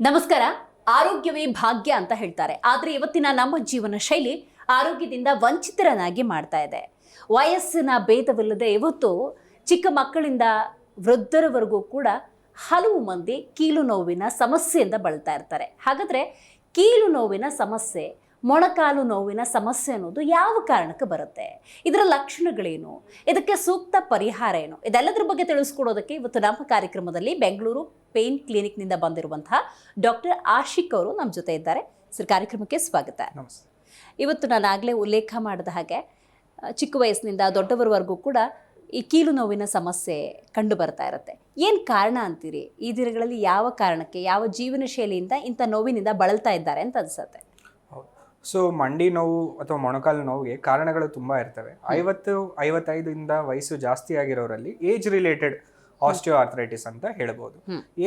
ನಮಸ್ಕಾರ. ಆರೋಗ್ಯವೇ ಭಾಗ್ಯ ಅಂತ ಹೇಳ್ತಾರೆ. ಆದರೆ ಇವತ್ತಿನ ನಮ್ಮ ಜೀವನ ಶೈಲಿ ಆರೋಗ್ಯದಿಂದ ವಂಚಿತರನ್ನಾಗಿ ಮಾಡ್ತಾ ಇದೆ. ವಯಸ್ಸಿನ ಭೇದವಿಲ್ಲದೆ ಇವತ್ತು ಚಿಕ್ಕ ಮಕ್ಕಳಿಂದ ವೃದ್ಧರವರೆಗೂ ಕೂಡ ಹಲವು ಮಂದಿ ಕೀಲು ನೋವಿನ ಸಮಸ್ಯೆಯಿಂದ ಬಳಲ್ತಾ ಇರ್ತಾರೆ. ಹಾಗಾದರೆ ಕೀಲು ನೋವಿನ ಸಮಸ್ಯೆ ಮೊಣಕಾಲು ನೋವಿನ ಸಮಸ್ಯೆ ಅನ್ನೋದು ಯಾವ ಕಾರಣಕ್ಕೆ ಬರುತ್ತೆ? ಇದರ ಲಕ್ಷಣಗಳೇನು? ಇದಕ್ಕೆ ಸೂಕ್ತ ಪರಿಹಾರ ಏನು? ಇದೆಲ್ಲದರ ಬಗ್ಗೆ ತಿಳಿಸ್ಕೊಡೋದಕ್ಕೆ ಇವತ್ತು ನಮ್ಮ ಕಾರ್ಯಕ್ರಮದಲ್ಲಿ ಬೆಂಗಳೂರು ಪೇನ್ ಕ್ಲಿನಿಕ್ನಿಂದ ಬಂದಿರುವಂತಹ ಡಾಕ್ಟರ್ ಆಶಿಕ್ ಅವರು ನಮ್ಮ ಜೊತೆ ಇದ್ದಾರೆ. ಸರ್ ಕಾರ್ಯಕ್ರಮಕ್ಕೆ ಸ್ವಾಗತ. ಇವತ್ತು ನಾನು ಆಗಲೇ ಉಲ್ಲೇಖ ಮಾಡಿದ ಹಾಗೆ ಚಿಕ್ಕ ವಯಸ್ಸಿನಿಂದ ದೊಡ್ಡವರವರೆಗೂ ಕೂಡ ಈ ಕೀಲು ನೋವಿನ ಸಮಸ್ಯೆ ಕಂಡು ಬರ್ತಾ ಇರುತ್ತೆ. ಏನು ಕಾರಣ ಅಂತೀರಿ? ಈ ದಿನಗಳಲ್ಲಿ ಯಾವ ಕಾರಣಕ್ಕೆ ಯಾವ ಜೀವನ ಶೈಲಿಯಿಂದ ಇಂಥ ನೋವಿನಿಂದ ಬಳಲ್ತಾ ಇದ್ದಾರೆ ಅಂತ ಅನ್ಸುತ್ತೆ. ಸೊ ಮಂಡಿ ನೋವು ಅಥವಾ ಮೊಣಕಾಲು ನೋವಿಗೆ ಕಾರಣಗಳು ತುಂಬ ಇರ್ತವೆ. ಐವತ್ತು ಐವತ್ತೈದರಿಂದ ವಯಸ್ಸು ಜಾಸ್ತಿ ಆಗಿರೋರಲ್ಲಿ ಏಜ್ ರಿಲೇಟೆಡ್ ಆಸ್ಟಿಯೋ ಆರ್ಥರೈಟಿಸ್ ಅಂತ ಹೇಳ್ಬೋದು.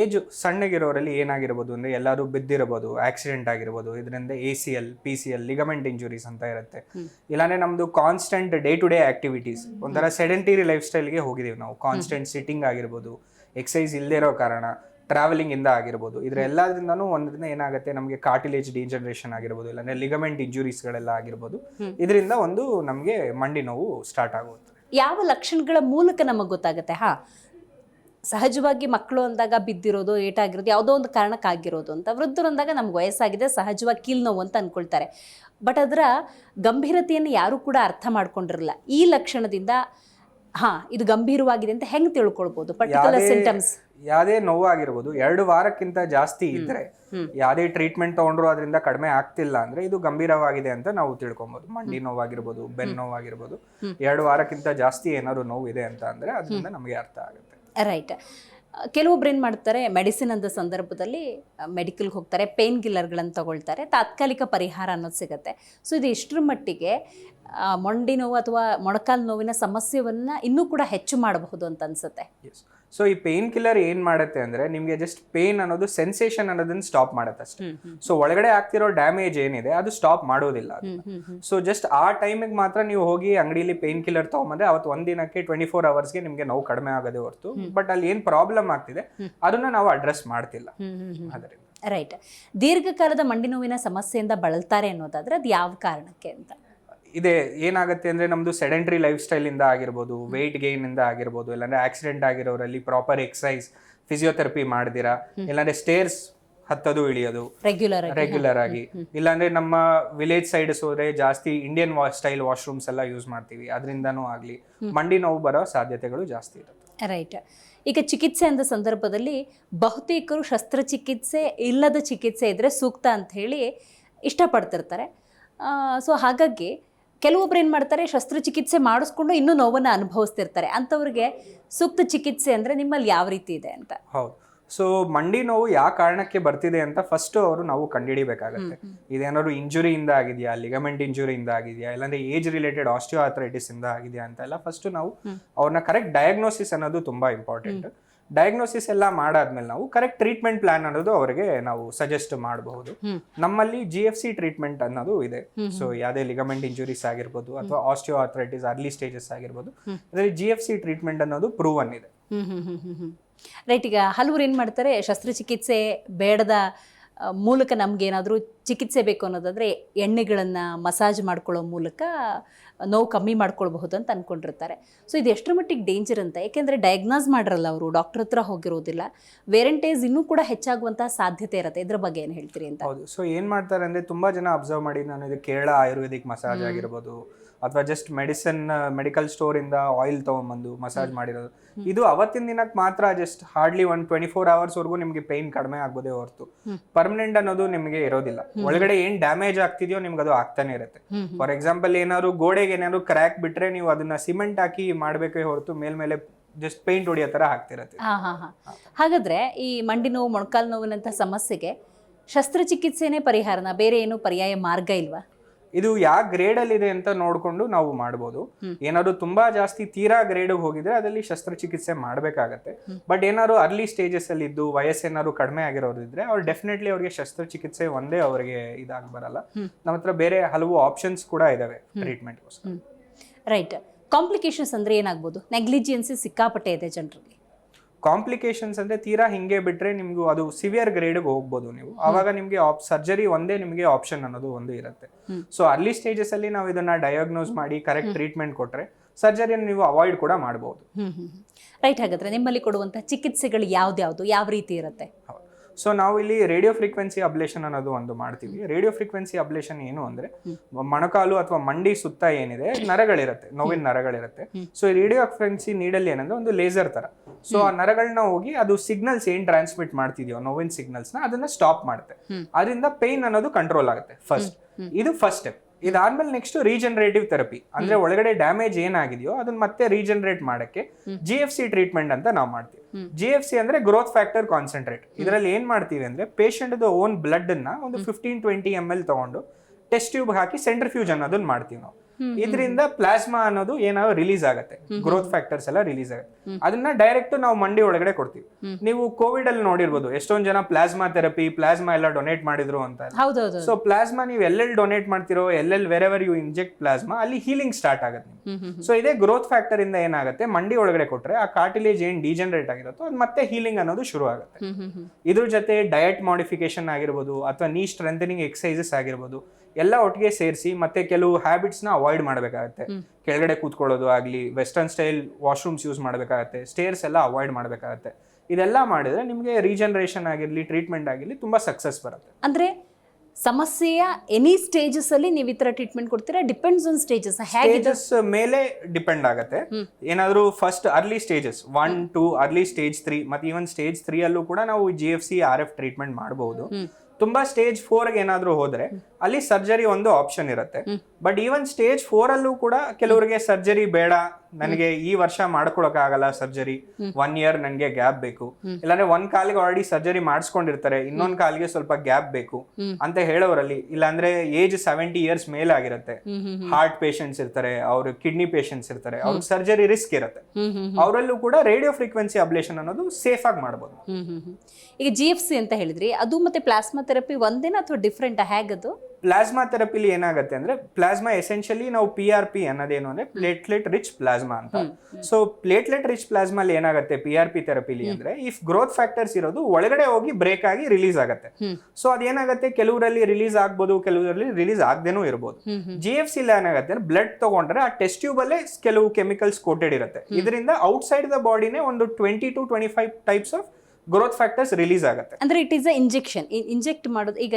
ಏಜ್ ಸಣ್ಣಗಿರೋರಲ್ಲಿ ಏನಾಗಿರ್ಬೋದು ಅಂದರೆ ಎಲ್ಲರೂ ಬಿದ್ದಿರಬಹುದು ಆಕ್ಸಿಡೆಂಟ್ ಆಗಿರ್ಬೋದು ಇದರಿಂದ A C L P C L ligament injuries ಅಂತ ಇರುತ್ತೆ. ಇಲ್ಲಾಂದ್ರೆ ನಮ್ಮದು constant day to day activities ಒಂಥರ ಸೆಡೆಂಟರಿ ಲೈಫ್ ಸ್ಟೈಲ್ಗೆ ಹೋಗಿದ್ದೀವಿ ನಾವು. ಕಾನ್ಸ್ಟೆಂಟ್ ಸಿಟ್ಟಿಂಗ್ ಆಗಿರ್ಬೋದು ಎಕ್ಸಸೈಸ್ ಇಲ್ಲದೆ ಇರೋ ಕಾರಣ ಟ್ರಾವೆಲಿಂಗ್ ಇಂದ ಆಗಿರ್ಬೋದು. ಇದ್ರ ಎಲ್ಲದ್ರಿಂದನೂ ಒಂದ್ರಿಂದ ಏನಾಗುತ್ತೆ ನಮಗೆ ಕಾರ್ಟಿಲೇಜ್ ಡಿಜನರೇಷನ್ ಆಗಿರ್ಬೋದು ಇಲ್ಲಾಂದ್ರೆ ಲಿಗಮೆಂಟ್ ಇಂಜುರೀಸ್ಗಳೆಲ್ಲ ಆಗಿರ್ಬೋದು. ಇದರಿಂದ ಒಂದು ನಮಗೆ ಮಂಡಿ ನೋವು ಸ್ಟಾರ್ಟ್ ಆಗುತ್ತೆ ಯಾವ ಲಕ್ಷಣಗಳ ಮೂಲಕ ನಮಗೆ ಗೊತ್ತಾಗುತ್ತೆ? ಹಾ ಸಹಜವಾಗಿ ಮಕ್ಕಳು ಅಂದಾಗ ಬಿದ್ದಿರೋದು ಏಟಾಗಿರೋದು ಯಾವುದೋ ಒಂದು ಕಾರಣಕ್ಕಾಗಿರೋದು ಅಂತ ವೃದ್ಧರು ಅಂದಾಗ ನಮ್ಗೆ ವಯಸ್ಸಾಗಿದೆ ಸಹಜವಾಗಿ ಕೀಲ್ ನೋವು ಅಂತ ಅಂದ್ಕೊಳ್ತಾರೆ ಬಟ್ ಅದರ ಗಂಭೀರತೆಯನ್ನು ಯಾರೂ ಕೂಡ ಅರ್ಥ ಮಾಡ್ಕೊಂಡಿರಲ್ಲ. ಈ ಲಕ್ಷಣದಿಂದ ಹಾ ಇದು ಗಂಭೀರವಾಗಿದೆ ಅಂತ ಹೆಂಗ್ ತಿಳ್ಕೊಳ್ಬಹುದು ಪರ್ಟಿಕ್ಯುಲರ್ ಸಿಂಟಮ್ಸ್ ಯಾವುದೇ ನೋವು ಆಗಿರ್ಬೋದು ಎರಡು ವಾರಕ್ಕಿಂತ ಜಾಸ್ತಿ ಇದ್ರೆ ಯಾವ್ದೇ ಟ್ರೀಟ್ಮೆಂಟ್ ತಗೊಂಡ್ರು ಅದರಿಂದ ಕಡಿಮೆ ಆಗ್ತಿಲ್ಲ ಅಂದ್ರೆ ಇದು ಗಂಭೀರವಾಗಿದೆ ಅಂತ ನಾವು ತಿಳ್ಕೊಬಹುದು ಮಂಡಿ ನೋವಾಗಿರ್ಬೋದು ಬೆನ್ ನೋವಾಗಿರ್ಬೋದು. ಎರಡು ವಾರಕ್ಕಿಂತ ಜಾಸ್ತಿ ಏನಾದ್ರು ನೋವು ಇದೆ ಅಂತ ಅಂದ್ರೆ ಅದರಿಂದ ನಮಗೆ ಅರ್ಥ ಆಗುತ್ತೆ. ರೈಟ್ ಕೆಲವೊಬ್ರು ಏನು ಮಾಡ್ತಾರೆ ಮೆಡಿಸಿನ್ ಅಂದ ಸಂದರ್ಭದಲ್ಲಿ ಮೆಡಿಕಲ್ಗೆ ಹೋಗ್ತಾರೆ ಪೇನ್ ಕಿಲ್ಲರ್ಗಳನ್ನು ತಗೊಳ್ತಾರೆ ತಾತ್ಕಾಲಿಕ ಪರಿಹಾರ ಅನ್ನೋದು ಸಿಗುತ್ತೆ. ಸೊ ಇದು ಇಷ್ಟರ ಮಟ್ಟಿಗೆ ಮೊಂಡಿ ನೋವು ಅಥವಾ ಮೊಣಕಾಲು ನೋವಿನ ಸಮಸ್ಯೆಯನ್ನು ಇನ್ನೂ ಕೂಡ ಹೆಚ್ಚು ಮಾಡಬಹುದು ಅಂತ ಅನ್ಸುತ್ತೆ. ಸೊ ಈ ಪೇನ್ ಕಿಲ್ಲರ್ ಏನ್ ಮಾಡುತ್ತೆ ಅಂದ್ರೆ ನಿಮಗೆ ಜಸ್ಟ್ ಪೇನ್ ಅನ್ನೋದು ಸೆನ್ಸೇಷನ್ ಅನ್ನೋದನ್ನ ಸ್ಟಾಪ್ ಮಾಡುತ್ತೆ ಅಷ್ಟೇ. ಸೊ ಒಳಗಡೆ ಆಗ್ತಿರೋ ಡ್ಯಾಮೇಜ್ ಏನಿದೆ ಅದು ಸ್ಟಾಪ್ ಮಾಡೋದಿಲ್ಲ. ಸೊ ಜಸ್ಟ್ ಆ ಟೈಮಿಗೆ ಮಾತ್ರ ನೀವು ಹೋಗಿ ಅಂಗಡಿಲಿ ಪೇನ್ ಕಿಲ್ಲರ್ ತಗೊಂಬಂದ್ರೆ ಅವತ್ತು ಒಂದ್ ದಿನಕ್ಕೆ ಟ್ವೆಂಟಿ ಫೋರ್ ಅವರ್ಸ್ಗೆ ನಿಮಗೆ ನೋವು ಕಡಿಮೆ ಆಗೋದೇ ಹೊರತು. ಬಟ್ ಅಲ್ಲಿ ಏನ್ ಪ್ರಾಬ್ಲಮ್ ಆಗ್ತಿದೆ ಅದನ್ನ ನಾವು ಅಡ್ರೆಸ್ ಮಾಡ್ತಿಲ್ಲ. ಅದರಿಂದ. ರೈಟ್ ದೀರ್ಘಕಾಲದ ಮಂಡಿ ನೋವಿನ ಸಮಸ್ಯೆಯಿಂದ ಬಳಲ್ತಾರೆ ಅನ್ನೋದಾದ್ರೆ ಅದು ಯಾವ ಕಾರಣಕ್ಕೆ ಅಂತ. ಇದೆ ಏನಾಗುತ್ತೆ ಅಂದ್ರೆ ನಮ್ದು ಸೆಡೆಂಟ್ರಿ ಲೈಫ್ ಸ್ಟೈಲ್ ಇಂದ ಆಗಿರ್ಬೋದು ವೆಯ್ಟ್ ಗೇನ್ ಇಂದ ಆಗಿರ್ಬೋದು ಇಲ್ಲಾಂದ್ರೆ ಆಕ್ಸಿಡೆಂಟ್ ಆಗಿರೋರಲ್ಲಿ ಪ್ರಾಪರ್ ಎಕ್ಸಸೈಸ್ ಫಿಸಿಯೋಥೆರಪಿ ಮಾಡ್ದಿರಾ ಇಲ್ಲಾಂದ್ರೆ ಸ್ಟೇರ್ಸ್ ಹತ್ತೋದು ಇಳಿಯೋದು ರೆಗ್ಯುಲರ್ ಆಗಿ. ರೆಗ್ಯುಲರ್ ಆಗಿ. ಇಲ್ಲಾಂದ್ರೆ ನಮ್ಮ ವಿಲೇಜ್ ಸೈಡ್ಸ್ ಹೋದ್ರೆ ಜಾಸ್ತಿ ಇಂಡಿಯನ್ ಸ್ಟೈಲ್ ವಾಶ್ರೂಮ್ಸ್ ಎಲ್ಲ ಯೂಸ್ ಮಾಡ್ತೀವಿ ಅದರಿಂದನೂ ಆಗ್ಲಿ. ಮಂಡಿ ನೋವು ಬರೋ ಸಾಧ್ಯತೆಗಳು ಜಾಸ್ತಿ ಇರುತ್ತೆ. ರೈಟ್ ಈಗ ಚಿಕಿತ್ಸೆ ಅಂದ ಸಂದರ್ಭದಲ್ಲಿ ಬಹುತೇಕರು ಶಸ್ತ್ರಚಿಕಿತ್ಸೆ ಇಲ್ಲದ ಚಿಕಿತ್ಸೆ ಇದ್ರೆ ಸೂಕ್ತ ಅಂತ ಹೇಳಿ ಇಷ್ಟಪಡ್ತಿರ್ತಾರೆ. ಸೊ ಹಾಗಾಗಿ ಕೆಲವೊಬ್ರು ಏನು ಮಾಡ್ತಾರೆ ಶಸ್ತ್ರಚಿಕಿತ್ಸೆ ಮಾಡಿಸ್ಕೊಂಡು ಇನ್ನೂ ನೋವನ್ನು ಅನುಭವಿಸ್ತಿರ್ತಾರೆ. ಅಂಥವ್ರಿಗೆ ಸೂಕ್ತ ಚಿಕಿತ್ಸೆ ಅಂದರೆ ನಿಮ್ಮಲ್ಲಿ ಯಾವ ರೀತಿ ಇದೆ ಅಂತ? ಹೌದು. ಸೊ ಮಂಡಿ ನೋವು ಯಾವ ಕಾರಣಕ್ಕೆ ಬರ್ತಿದೆ ಅಂತ ಫಸ್ಟ್ ಅವರು ನಾವು ಕಂಡುಹಿಡಿಬೇಕಾಗತ್ತೆ. ಇದೇನಾದ್ರು ಇಂಜುರಿಯಿಂದ ಆಗಿದೆಯಾ ಲಿಗಮೆಂಟ್ ಇಂಜುರಿಯಿಂದ ಆಗಿದೆಯಾ ಇಲ್ಲಾಂದ್ರೆ ಏಜ್ ರಿಲೇಟೆಡ್ ಆಸ್ಟಿಯೋ ಆಥರೈಟಿಸ್ ಇಂದ ಆಗಿದೆಯಾ ಅಂತ ಎಲ್ಲ ಫಸ್ಟ್ ನಾವು ಅವ್ರನ್ನ ಕರೆಕ್ಟ್ ಡಯಾಗ್ನೋಸಿಸ್ ಅನ್ನೋದು ತುಂಬಾ ಇಂಪಾರ್ಟೆಂಟ್ ಡಯಾಗ್ನೋಸಿಸ್ ಎಲ್ಲ ಮಾಡಾದ್ಮೇಲೆ ನಾವು ಕರೆಕ್ಟ್ ಟ್ರೀಟ್ಮೆಂಟ್ ಪ್ಲಾನ್ ಅನ್ನೋದು ಅವರಿಗೆ ನಾವು ಸಜೆಸ್ಟ್ ಮಾಡಬಹುದು. ನಮ್ಮಲ್ಲಿ ಜಿ ಎಫ್ ಸಿ ಟ್ರೀಟ್ಮೆಂಟ್ ಅನ್ನೋದು ಇದೆ. ಸೊ ಯಾವುದೇ ಲಿಗಮೆಂಟ್ ಇಂಜುರೀಸ್ ಆಗಿರ್ಬೋದು ಅಥವಾ ಆಸ್ಟಿಯೋ ಆಥ್ರೈಟಿಸ್ ಅರ್ಲಿ ಸ್ಟೇಜಸ್ ಆಗಿರ್ಬೋದು. ಅದರಲ್ಲಿ ಜಿ ಎಫ್ ಸಿ ಟ್ರೀಟ್ಮೆಂಟ್ ಅನ್ನೋದು ಪ್ರೂವನ್ ಇದೆ. ರೈಟ್ ಈಗ ಹಲವರು ಏನು ಮಾಡ್ತಾರೆ? ಶಸ್ತ್ರಚಿಕಿತ್ಸೆ ಬೇಡದ ಮೂಲಕ ನಮಗೇನಾದರೂ ಚಿಕಿತ್ಸೆ ಬೇಕು ಅನ್ನೋದಾದರೆ ಎಣ್ಣೆಗಳನ್ನು ಮಸಾಜ್ ಮಾಡ್ಕೊಳ್ಳೋ ಮೂಲಕ ನೋವು ಕಮ್ಮಿ ಮಾಡ್ಕೊಳ್ಬಹುದು ಅಂತ ಅಂದ್ಕೊಂಡಿರ್ತಾರೆ ಸೊ ಇದು ಎಷ್ಟರ ಮಟ್ಟಿಗೆ ಡೇಂಜರ್ ಅಂತ ಏಕೆಂದರೆ ಡಯಾಗ್ನೋಸ್ ಮಾಡಿರಲ್ಲ ಅವರು ಡಾಕ್ಟರ್ ಹತ್ರ ಹೋಗಿರೋದಿಲ್ಲ. ವೇರೆಂಟೇಜ್ ಇನ್ನೂ ಕೂಡ ಹೆಚ್ಚಾಗುವಂತಹ ಸಾಧ್ಯತೆ ಇರುತ್ತೆ. ಇದ್ರ ಬಗ್ಗೆ ಏನು ಹೇಳ್ತೀರಿ ಅಂತ? ಹೌದು. ಸೊ ಏನು ಮಾಡ್ತಾರೆ ಅಂದ್ರೆ ತುಂಬಾ ಜನ ಅಬ್ಸರ್ವ್ ಮಾಡಿ ನಾನು ಇದು ಕೇರಳ ಆಯುರ್ವೇದಿಕ್ ಮಸಾಜ್ ಆಗಿರ್ಬೋದು ಅಥವಾ ಜಸ್ಟ್ ಮೆಡಿಸಿನ್ ಮೆಡಿಕಲ್ ಸ್ಟೋರ್ ಇಂದ ಆಯಿಲ್ ತಗೊಂಬಂದು ಮಸಾಜ್ ಮಾಡಿರೋದು. ಇದು ಅವತ್ತಿನ ದಿನಕ್ಕೆ ಮಾತ್ರ just hardly one twenty four hours ವರೆಗೂ ನಿಮಗೆ ಪೈನ್ ಕಡಿಮೆ ಆಗ್ಬೋದೇ ಹೊರತು. ಪರ್ಮನೆಂಟ್ ಅನ್ನೋದು ನಿಮಗೆ ಇರೋದಿಲ್ಲ. ಒಳಗಡೆ ಏನ್ ಡ್ಯಾಮೇಜ್ ಆಗ್ತಿದೆಯೋ ನಿಮ್ಗೆ ಅದು ಆಗ್ತಾನೆ ಇರುತ್ತೆ. ಫಾರ್ ಎಕ್ಸಾಂಪಲ್ ಏನಾದ್ರು ಗೋಡೆಗೆ ಏನಾದ್ರು ಕ್ರ್ಯಾಕ್ ಬಿಟ್ರೆ ನೀವು ಅದನ್ನ ಸಿಮೆಂಟ್ ಹಾಕಿ ಮಾಡಬೇಕೇ ಹೊರತು ಮೇಲ್ಮೇಲೆ ಜಸ್ಟ್ ಪೇಂಟ್ ಹೊಡಿಯೋ ತರ ಆಗ್ತಿರತ್ತೆ. ಹಾಂ ಹಾಂ ಹಾಂ. ಹಾಗಾದರೆ ಈ ಮಂಡಿ ನೋವು ಮೊಣಕಾಲು ನೋವಿನಂಥ ಸಮಸ್ಯೆಗೆ ಶಸ್ತ್ರಚಿಕಿತ್ಸೆನೇ ಪರಿಹಾರನ ಬೇರೆ ಏನು ಪರ್ಯಾಯ ಮಾರ್ಗ ಇಲ್ವಾ? ಇದು ಯಾವ ಗ್ರೇಡ್ ಅಲ್ಲಿ ಇದೆ ಅಂತ ನೋಡ್ಕೊಂಡು ನಾವು ಮಾಡ್ಬೋದು. ಹ್ಮ್. ಏನಾದ್ರು ತುಂಬಾ ಜಾಸ್ತಿ ತೀರಾ ಗ್ರೇಡ್ ಹೋಗಿದ್ರೆ ಅದರಲ್ಲಿ ಶಸ್ತ್ರಚಿಕಿತ್ಸೆ ಮಾಡಬೇಕಾಗತ್ತೆ. ಬಟ್ ಏನಾದ್ರು ಅರ್ಲಿ ಸ್ಟೇಜಸ್ ಅಲ್ಲಿ ಇದ್ದು ವಯಸ್ಸೇನಾದ್ರು ಕಡಿಮೆ ಆಗಿರೋದಿದ್ರೆ ಅವ್ರು ಡೆಫಿನೆಟ್ಲಿ ಅವ್ರಿಗೆ ಶಸ್ತ್ರಚಿಕಿತ್ಸೆ ಒಂದೇ ಅವ್ರಿಗೆ ಇದಾಗ್ ಬರಲ್ಲ. ನಮ್ಮ ಹತ್ರ ಬೇರೆ ಹಲವು ಆಪ್ಷನ್ಸ್ ಕೂಡ ಇದಾವೆ ಟ್ರೀಟ್ಮೆಂಟ್ಗೋಸ್ಕರ ರೈಟ್ ಕಾಂಪ್ಲಿಕೇಶನ್ಸ್ ಅಂದ್ರೆ ಏನಾಗ್ಬೋದು? ನೆಗ್ಲಿಜಿಯನ್ಸಿ ಸಿಕ್ಕಾಪಟ್ಟೆ ಇದೆ ಜನರಲ್ಲಿ ಕಾಂಪ್ಲಿಕೇಶನ್ಸ್ ಅಂದರೆ ತೀರಾ ಹಿಂಗೆ ಬಿಟ್ರೆ ನಿಮಗೂ ಅದು ಸಿವಿಯರ್ ಗ್ರೇಡ್ಗೆ ಹೋಗ್ಬೋದು ನೀವು. ಆವಾಗ ನಿಮಗೆ ಸರ್ಜರಿ ಒಂದೇ ನಿಮಗೆ ಆಪ್ಷನ್ ಅನ್ನೋದು ಒಂದು ಇರುತ್ತೆ. ಸೊ ಅರ್ಲಿ ಸ್ಟೇಜಸ್ ಅಲ್ಲಿ ನಾವು ಇದನ್ನ ಡಯಾಗ್ನೋಸ್ ಮಾಡಿ ಕರೆಕ್ಟ್ ಟ್ರೀಟ್ಮೆಂಟ್ ಕೊಟ್ರೆ ಸರ್ಜರಿಯನ್ನು ನೀವು ಅವಾಯ್ಡ್ ಕೂಡ ಹ್ಮ್ ರೈಟ್ ಹಾಗಾದ್ರೆ ನಿಮ್ಮಲ್ಲಿ ಕೊಡುವಂತಹ ಚಿಕಿತ್ಸೆಗಳು ಯಾವ್ದು ಯಾವ ರೀತಿ ಇರುತ್ತೆ? ಸೊ ನಾವು ಇಲ್ಲಿ ರೇಡಿಯೋ ಫ್ರೀಕ್ವೆನ್ಸಿ ಅಬ್ಲೇಷನ್ ಅನ್ನೋದು ಒಂದು ಮಾಡ್ತೀವಿ. ರೇಡಿಯೋ ಫ್ರೀಕ್ವೆನ್ಸಿ ಅಬ್ಲೇಷನ್ ಏನು ಅಂದ್ರೆ ಮೊಣಕಾಲು ಅಥವಾ ಮಂಡಿ ಸುತ್ತ ಏನಿದೆ ನರಗಳಿರುತ್ತೆ ನೋವಿನ ನರಗಳಿರುತ್ತೆ. ಸೊ ಈ ರೇಡಿಯೋ ಫ್ರೀಕ್ವೆನ್ಸಿ ನೀಡಲ್ಲಿ ಏನಂದ್ರೆ ಒಂದು ಲೇಸರ್ ತರ. ಸೊ ಆ ನರಗಳನ್ನ ಹೋಗಿ ಅದು ಸಿಗ್ನಲ್ಸ್ ಏನ್ ಟ್ರಾನ್ಸ್ಮಿಟ್ ಮಾಡ್ತಿದ್ಯೋ ನೋವಿನ ಸಿಗ್ನಲ್ಸ್ನ ಅದನ್ನ ಸ್ಟಾಪ್ ಮಾಡುತ್ತೆ ಅದರಿಂದ ಪೇನ್ ಅನ್ನೋದು ಕಂಟ್ರೋಲ್ ಆಗುತ್ತೆ ಫಸ್ಟ್ ಇದು ಫಸ್ಟ್ ಸ್ಟೆಪ್ ಇದಾದ್ಮೇಲೆ ನೆಕ್ಸ್ಟ್ ರೀಜನರೇಟಿವ್ ಥೆರಪಿ ಅಂದ್ರೆ ಒಳಗಡೆ ಡ್ಯಾಮೇಜ್ ಏನಾಗಿದೆಯೋ ಅದನ್ನ ಮತ್ತೆ ರೀಜನರೇಟ್ ಮಾಡಕ್ಕೆ ಜಿ ಎಫ್ ಸಿ ಟ್ರೀಟ್ಮೆಂಟ್ ಅಂತ ನಾವು ಮಾಡ್ತೀವಿ. ಜಿ ಎಫ್ ಸಿ ಅಂದ್ರೆ ಗ್ರೋತ್ ಫ್ಯಾಕ್ಟರ್ ಕಾನ್ಸಂಟ್ರೇಟ್ ಇದರಲ್ಲಿ ಏನ್ ಮಾಡ್ತೀವಿ ಅಂದ್ರೆ ಪೇಷಂಟ್ ಓನ್ ಬ್ಲಡ್ ಅನ್ನ ಒಂದು ಫಿಫ್ಟೀನ್ ಟ್ವೆಂಟಿ ಎಂ ಎಲ್ ತಗೊಂಡು ಟೆಸ್ಟ್ ಟ್ಯೂಬ್ ಹಾಕಿ ಸೆಂಟ್ರಿಫ್ಯೂಜ್ ಅನ್ನೋದನ್ನ ಮಾಡ್ತೀವಿ ನಾವು. ಇದರಿಂದ ಪ್ಲಾಸ್ಮಾ ಅನ್ನೋದು ಏನಾದ್ರು ರಿಲೀಸ್ ಆಗುತ್ತೆ. ಗ್ರೋತ್ ಫ್ಯಾಕ್ಟರ್ಸ್ ಎಲ್ಲ ರಿಲೀಸ್ ಆಗುತ್ತೆ. ಅದನ್ನ ಡೈರೆಕ್ಟ್ ನಾವು ಮಂಡಿ ಒಳಗಡೆ ಕೊಡ್ತೀವಿ. ನೀವು ಕೋವಿಡ್ ಅಲ್ಲಿ ನೋಡಿರ್ಬೋದು ಎಷ್ಟೊಂದ್ ಜನ ಪ್ಲಾಸ್ಮಾ ಥೆರಪಿ ಪ್ಲಾಸ್ಮಾ ಎಲ್ಲ ಡೊನೇಟ್ ಮಾಡಿದ್ರು ಅಂತ. ಸೊ ಪ್ಲಾಸ್ಮಾ ನೀವು ಎಲ್ಲೆಲ್ಲಿ ಡೊನೇಟ್ ಮಾಡ್ತಿರೋ ಎಲ್ಲೆಲ್ಲಿ ವೆರೆವರ್ ಯು ಇಂಜೆಕ್ಟ್ ಪ್ಲಾಸ್ಮಾ ಅಲ್ಲಿ ಹೀಲಿಂಗ್ ಸ್ಟಾರ್ಟ್ ಆಗುತ್ತೆ ಸೊ ಇದೇ ಗ್ರೋತ್ ಫ್ಯಾಕ್ಟರ್ ಇಂದ ಏನಾಗುತ್ತೆ ಮಂಡಿ ಒಳಗಡೆ ಕೊಟ್ರೆ ಆ ಕಾರ್ಟಿಲೇಜ್ ಏನ್ ಡಿಜನರೇಟ್ ಆಗಿರುತ್ತೋ ಅದು ಮತ್ತೆ ಹೀಲಿಂಗ್ ಅನ್ನೋದು ಶುರು ಆಗುತ್ತೆ. ಇದ್ರ ಜೊತೆ ಡಯಟ್ ಮಾಡಿಫಿಕೇಶನ್ ಆಗಿರ್ಬೋದು ಅಥವಾ ನೀ ಸ್ಟ್ರೆಂಥನಿಂಗ್ ಎಕ್ಸಸೈಸಸ್ ಆಗಿರ್ಬೋದು ಎಲ್ಲ ಒಟ್ಟಿಗೆ ಸೇರಿಸಿ ಮತ್ತೆ ಕೆಲವು ಹ್ಯಾಬಿಟ್ಸ್ನ ಅವಾಯ್ಡ್ ಮಾಡಬೇಕಾಗತ್ತೆ. ಕೆಳಗಡೆ ಕೂತ್ಕೊಳ್ಳೋದು ಆಗಲಿ ವೆಸ್ಟರ್ನ್ ಸ್ಟೈಲ್ ವಾಶ್ರೂಮ್ಸ್ ಯೂಸ್ ಮಾಡಬೇಕಾಗತ್ತೆ ಸ್ಟೇರ್ಸ್ ಎಲ್ಲ ಅವಾಯ್ಡ್ ಮಾಡಬೇಕಾಗತ್ತೆ. ಇದೆಲ್ಲ ಮಾಡಿದ್ರೆ ನಿಮಗೆ ರೀಜನರೇಷನ್ ಆಗಿರಲಿ ಟ್ರೀಟ್ಮೆಂಟ್ ಆಗಿರಲಿ ತುಂಬಾ ಸಕ್ಸಸ್ ಬರುತ್ತೆ. ಅಂದ್ರೆ ಸಮಸ್ಯೆಯ ಎನಿ ಸ್ಟೇಜಸ್ ಅಲ್ಲಿ ನೀವು ಈ ತರ ಟ್ರೀಟ್ಮೆಂಟ್ ಕೊಡ್ತೀರಾ? ಡಿಪೆಂಡ್ಸ್ ಆನ್ ಸ್ಟೇಜಸ್ ಸ್ಟೇಜಸ್ ಮೇಲೆ ಡಿಪೆಂಡ್ ಆಗುತ್ತೆ. ಏನಾದರೂ first early stages one two early stage three ಮತ್ತೆ ಈವನ್ ಸ್ಟೇಜ್ ತ್ರೀ ಅಲ್ಲೂ ಕೂಡ ನಾವು G F C R F treatment ಮಾಡಬಹುದು ತುಂಬಾ ಸ್ಟೇಜ್ ಫೋರ್ಗೆ ಏನಾದರೂ ಹೋದ್ರೆ ಅಲ್ಲಿ ಸರ್ಜರಿ ಒಂದು ಆಪ್ಷನ್ ಇರುತ್ತೆ. ಬಟ್ ಈವನ್ ಸ್ಟೇಜ್ ಫೋರ್ ಅಲ್ಲೂ ಕೂಡ ಕೆಲವರಿಗೆ ಸರ್ಜರಿ ಬೇಡ. ನನಗೆ ಈ ವರ್ಷ ಮಾಡ್ಕೊಳಕ್ ಆಗಲ್ಲ ಸರ್ಜರಿ ಒನ್ ಇಯರ್ ನನಗೆ ಗ್ಯಾಪ್ ಬೇಕು. ಇಲ್ಲಾಂದ್ರೆ ಒಂದ್ ಕಾಲಿಗೆ ಆಲ್ರೆಡಿ ಸರ್ಜರಿ ಮಾಡಿಸ್ಕೊಂಡಿರ್ತಾರೆ. ಇನ್ನೊಂದ್ ಕಾಲಿಗೆ ಸ್ವಲ್ಪ ಗ್ಯಾಪ್ ಬೇಕು ಅಂತ ಹೇಳೋರಲ್ಲಿ. ಇಲ್ಲಾಂದ್ರೆ ಏಜ್ ಸೆವೆಂಟಿ ಇಯರ್ಸ್ ಮೇಲಾಗಿರುತ್ತೆ ಹಾರ್ಟ್ ಪೇಷಂಟ್ಸ್ ಇರ್ತಾರೆ ಅವ್ರ ಕಿಡ್ನಿ ಪೇಷಂಟ್ಸ್ ಇರ್ತಾರೆ ಅವ್ರ ಸರ್ಜರಿ ರಿಸ್ಕ್ ಇರುತ್ತೆ. ಅವರಲ್ಲೂ ಕೂಡ ರೇಡಿಯೋ ಫ್ರೀಕ್ವೆನ್ಸಿ ಅಬ್ಲೇಷನ್ ಅನ್ನೋದು ಸೇಫ್ ಆಗಿ ಮಾಡ್ಬೋದು. ಈಗ ಜಿ ಎಫ್ ಸಿ ಅಂತ ಹೇಳಿದ್ರಿ ಅದು ಮತ್ತೆ ಪ್ಲಾಸ್ಮಾ ಥೆರಪಿ ಒಂದೇನಾ ಅಥವಾ ಡಿಫ್ರೆಂಟ್ ಹೇಗದು? ಪ್ಲಾಸ್ಮಾ ಥೆರಪಿಲಿ ಏನಾಗುತ್ತೆ ಅಂದ್ರೆ ಪ್ಲಾಸ್ಮಾ ಎಸೆನ್ಷಿಯಲಿ ನಾವು ಪಿ ಆರ್ ಪಿ ಅನ್ನೋದೇನು ಅಂದ್ರೆ ಪ್ಲೇಟ್ಲೆಟ್ ರಿಚ್ ಪ್ಲಾಸ್ಮಾ ಅಂತ. ಸೊ ಪ್ಲೇಟ್ಲೆಟ್ ರಿಚ್ ಪ್ಲಾಸ್ಮಾಲಿ ಏನಾಗುತ್ತೆ ಪಿ ಆರ್ ಪಿ ಥೆರಪಿಲಿ ಅಂದ್ರೆ ಇಫ್ ಗ್ರೋತ್ ಫ್ಯಾಕ್ಟರ್ಸ್ ಇರೋದು ಒಳಗಡೆ ಹೋಗಿ ಬ್ರೇಕ್ ಆಗಿ ರಿಲೀಸ್ ಆಗುತ್ತೆ. ಸೊ ಅದೇನಾಗುತ್ತೆ ಕೆಲವರಲ್ಲಿ ರಿಲೀಸ್ ಆಗ್ಬೋದು ಕೆಲವರಲ್ಲಿ ರಿಲೀಸ್ ಆಗದೇನೂ ಇರ್ಬೋದು. ಜಿ ಎಫ್ ಸಿ ಏನಾಗುತ್ತೆ ಅಂದ್ರೆ ಬ್ಲಡ್ ತಗೊಂಡ್ರೆ ಆ ಟೆಸ್ಟ್ ಟ್ಯೂಬ್ ಅಲ್ಲೇ ಕೆಲವು ಕೆಮಿಕಲ್ಸ್ ಕೋಟೆಡ್ ಇರುತ್ತೆ. ಇದರಿಂದ ಔಟ್ಸೈಡ್ ದ ಬಾಡಿನೇ ಒಂದು twenty to twenty five types of growth factors release ಆಗುತ್ತೆ. ಅಂದ್ರೆ it is a injection inject ಮಾಡೋದು ಈಗ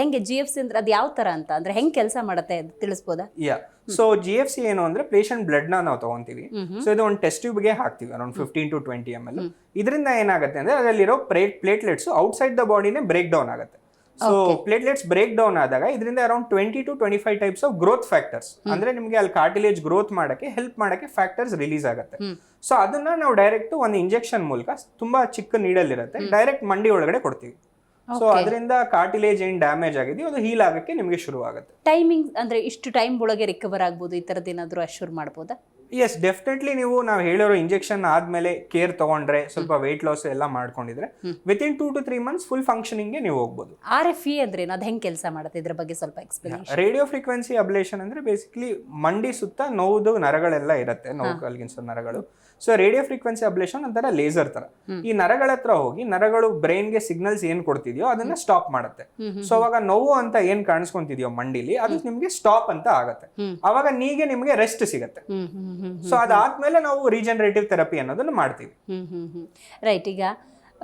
ಹೆಂಗೆ ಜಿ ಎಫ್ ಸಿ ಅಂದ್ರೆ ಅದು ಯಾವ ತರ ಅಂತ? ಅಂದ್ರೆ ಹೆಂಗ್ ಕೆಲಸ ಮಾಡುತ್ತೆ ತಿಳಿಸ್ಬೋದಾ? Yeah. So G F C ಏನು ಅಂದ್ರೆ ಪೇಷಂಟ್ ಬ್ಲಡ್ನ ನಾವು ತಗೊಂತೀವಿ. ಸೊ ಇದು ಒಂದು ಟೆಸ್ಟ್ ಟ್ಯೂಬ್ಗೆ ಹಾಕ್ತೀವಿ around fifteen to twenty M L ಇದರಿಂದ ಏನಾಗುತ್ತೆ ಅಂದ್ರೆ ಅದರಲ್ಲಿರೋ ಪ್ಲೇಟ್ಲೆಟ್ಸ್ ಔಟ್ಸೈಡ್ ದ ಬಾಡಿನೇ ಬ್ರೇಕ್ ಡೌನ್ ಆಗುತ್ತೆ. ಸೊ ಪ್ಲೇಟ್ಲೆಟ್ಸ್ ಬ್ರೇಕ್ ಡೌನ್ ಆದಾಗ ಇದರಿಂದ around twenty to twenty five types of growth factors ಅಂದ್ರೆ ನಿಮಗೆ ಅಲ್ಲಿ ಕಾರ್ಟಿಲೇಜ್ ಗ್ರೋತ್ ಮಾಡಕ್ಕೆ ಹೆಲ್ಪ್ ಮಾಡಕ್ಕೆ ಫ್ಯಾಕ್ಟರ್ಸ್ ರಿಲೀಸ್ ಆಗುತ್ತೆ. ಸೊ ಅದನ್ನ ನಾವು ಡೈರೆಕ್ಟ್ ಒಂದು ಇಂಜೆಕ್ಷನ್ ಮೂಲಕ ತುಂಬಾ ಚಿಕ್ಕ ನೀಡಲ್ ಇರುತ್ತೆ ಡೈರೆಕ್ಟ್ ಮಂಡಿ ಒಳಗಡೆ ಕೊಡ್ತೀವಿ. ಸೊ ಅದರಿಂದ ಕಾರ್ಟಿಲೇಜ್ ಏನ್ ಡ್ಯಾಮೇಜ್ ಆಗಿದೆಯೋ ಅದು ಹೀಲ್ ಆಗಕ್ಕೆ ನಿಮಗೆ ಶುರು ಆಗುತ್ತೆ ಟೈಮಿಂಗ್ ಅಂದ್ರೆ ಇಷ್ಟು ಟೈಮ್ ಒಳಗೆ ರಿಕವರ್ ಆಗ್ಬೋದು ಈ ತರದ್ ಏನಾದ್ರು ಅಶ್ಯೂರ್ ಮಾಡ್ಬೋದಾ? ಎಸ್ ಡೆಫಿನೆಟ್ಲಿ ನೀವು ನಾವು ಹೇಳಿರೋ ಇಂಜೆಕ್ಷನ್ ಆದ್ಮೇಲೆ ಕೇರ್ ತಗೊಂಡ್ರೆ ಸ್ವಲ್ಪ ವೆಯ್ಟ್ ಲಾಸ್ ಎಲ್ಲ ಮಾಡ್ಕೊಂಡಿದ್ರೆ within two to three months full ಫಂಕ್ಷನಿಂಗ್ಗೆ ನೀವು ಹೋಗ್ಬೋದು. ಆರ್ ಎಫ್ ಇ ಅಂದ್ರೆ ಏನು ಅದು ಹೆಂಗ್ ಕೆಲಸ ಮಾಡುತ್ತೆ? ಇದ್ರ ಬಗ್ಗೆ ಸ್ವಲ್ಪ ಎಕ್ಸ್ಪ್ಲೇನ್ ರೇಡಿಯೋ ಫ್ರೀಕ್ವೆನ್ಸಿ ಅಬ್ಲೇಷನ್ ಅಂದ್ರೆ ಬೇಸಿಕ್ಲಿ ಮಂಡಿ ಸುತ್ತ ನೋವುದು ನರಗಳೆಲ್ಲ ಇರುತ್ತೆ ನೋವು ಕಲ್ಗಿನ್ಸೋ ನರಗಳು. ಸೊ ರೇಡಿಯೋ ಫ್ರೀಕ್ವೆನ್ಸಿ ಅಬ್ಲೇಷನ್ ಒಂಥರ ಲೇಸರ್ ತರ. ಈ ನರಗಳ ಹತ್ರ ಹೋಗಿ ನರಗಳು ಬ್ರೈನ್ಗೆ ಸಿಗ್ನಲ್ಸ್ ಏನ್ ಕೊಡ್ತಿದ್ಯೋ ಅದನ್ನ ಸ್ಟಾಪ್ ಮಾಡುತ್ತೆ. ಸೊ ಅವಾಗ ನೋವು ಅಂತ ಏನ್ ಕಾಣಿಸ್ಕೊಂತಿದ್ಯೋ ಮಂಡಿಲಿ ಅದು ನಿಮ್ಗೆ ಸ್ಟಾಪ್ ಅಂತ ಆಗತ್ತೆ. ಅವಾಗ ನೀಗೆ ನಿಮ್ಗೆ ರೆಸ್ಟ್ ಸಿಗತ್ತೆ. ಸೊ ಅದಾದ್ಮೇಲೆ ನಾವು ರೀಜನರೇಟಿವ್ ಥೆರಪಿ ಅನ್ನೋದನ್ನ ಮಾಡ್ತೀವಿ. ರೈಟ್ ಈಗ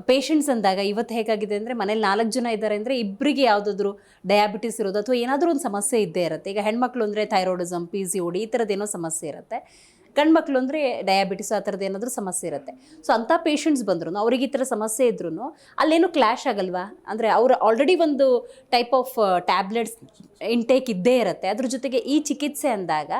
ಪೇಷಂಟ್ಸ್ ಅಂದಾಗ ಇವತ್ತು ಹೇಗಾಗಿದೆ ಅಂದರೆ ಮನೇಲಿ ನಾಲ್ಕು ಜನ ಇದ್ದಾರೆ ಅಂದರೆ ಇಬ್ಬರಿಗೆ ಯಾವುದಾದ್ರು ಡಯಾಬಿಟಿಸ್ ಇರೋದು ಅಥವಾ ಏನಾದರೂ ಒಂದು ಸಮಸ್ಯೆ ಇದ್ದೇ ಇರುತ್ತೆ. ಈಗ ಹೆಣ್ಮಕ್ಳು ಅಂದರೆ ಥೈರಾಯ್ಡಿಸಮ್ ಪಿ ಸಿ ಓಡಿ ಈ ಥರದ್ದು ಏನೋ ಸಮಸ್ಯೆ ಇರುತ್ತೆ. ಗಂಡ್ಮಕ್ಳು ಅಂದರೆ ಡಯಾಬಿಟಿಸ್ ಆ ಥರದ್ದು ಏನಾದರೂ ಸಮಸ್ಯೆ ಇರುತ್ತೆ. ಸೊ ಅಂಥ ಪೇಷಂಟ್ಸ್ ಬಂದ್ರು ಅವ್ರಿಗೆ ಈ ಥರ ಸಮಸ್ಯೆ ಇದ್ರೂ ಅಲ್ಲೇನು ಕ್ಲಾಶ್ ಆಗಲ್ವಾ? ಅಂದರೆ ಅವರು ಆಲ್ರೆಡಿ ಒಂದು ಟೈಪ್ ಆಫ್ ಟ್ಯಾಬ್ಲೆಟ್ಸ್ ಇಂಟೇಕ್ ಇದ್ದೇ ಇರುತ್ತೆ. ಅದ್ರ ಜೊತೆಗೆ ಈ ಚಿಕಿತ್ಸೆ ಅಂದಾಗ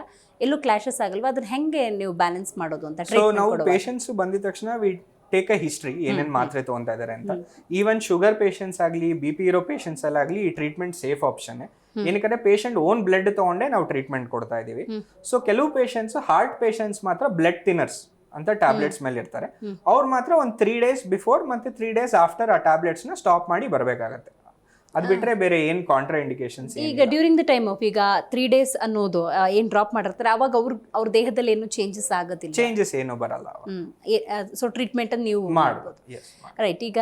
ಎಲ್ಲೂ ಕ್ಲಾಶಸ್ ಆಗಲ್ವಾ? ಅದನ್ನ ಹೆಂಗೆ ನೀವು ಬ್ಯಾಲೆನ್ಸ್ ಮಾಡೋದು ಅಂತ ನಾವು ಪೇಷಂಟ್ಸ್ ಬಂದಿದ ತಕ್ಷಣ ವಿ ಟೇಕ್ ಅ ಹಿಸ್ಟ್ರಿ ಏನೇನು ಮಾತ್ರೆ ತಗೊಂತಾ ಇದಾರೆ ಅಂತ. ಈವನ್ ಶುಗರ್ ಪೇಷಂಟ್ಸ್ ಆಗಲಿ ಬಿ ಪಿ ಇರೋ ಪೇಷಂಟ್ಸ್ ಅಲ್ಲಾಗ್ಲಿ ಈ ಟ್ರೀಟ್ಮೆಂಟ್ ಸೇಫ್ ಆಪ್ಷನ್ ಏನಕ್ಕೆ ಪೇಷಂಟ್ ಓನ್ ಬ್ಲಡ್ ತಗೊಂಡೆ ನಾವು ಟ್ರೀಟ್ಮೆಂಟ್ ಕೊಡ್ತಾ ಇದೀವಿ ಸೊ ಕೆಲವು ಪೇಷಂಟ್ಸ್ ಹಾರ್ಟ್ ಪೇಷಂಟ್ಸ್ ಮಾತ್ರ ಬ್ಲಡ್ ಥಿನ್ನರ್ಸ್ ಅಂತ ಟ್ಯಾಬ್ಲೆಟ್ಸ್ ಮೇಲೆ ಇರ್ತಾರೆ ಅವ್ರು ಮಾತ್ರ ಒಂದು ತ್ರೀ ಡೇಸ್ ಬಿಫೋರ್ ಮತ್ತೆ ತ್ರೀ ಡೇಸ್ ಆಫ್ಟರ್ ಆ ಟ್ಯಾಬ್ಲೆಟ್ಸ್ನ ಸ್ಟಾಪ್ ಮಾಡಿ ಬರಬೇಕಾಗತ್ತೆ. ಅದ್ ಬಿಟ್ರೆ ಬೇರೆ ಏನ್ ಕಾಂಟ್ರಾ ಇಂಡಿಕೇಶನ್ಸ್ ಈಗ ಡ್ಯೂರಿಂಗ್ ದ ಟೈಮ್ ಆಫ್ ಈಗ ತ್ರೀ ಡೇಸ್ ಅನ್ನೋದು ಏನ್ ಡ್ರಾಪ್ ಮಾಡಿರ್ತಾರೆ ಅವಾಗ ಅವ್ರ ಅವ್ರ ದೇಹದಲ್ಲಿ ಏನು ಚೇಂಜಸ್ ಆಗೋದಿಲ್ಲ. ಚೇಂಜಸ್ ಏನು ಬರಲ್ಲ ಸೊ ಟ್ರೀಟ್ಮೆಂಟ್ ಅನ್ನು ನೀವು ಮಾಡ್ಬೋದು. ರೈಟ್ ಈಗ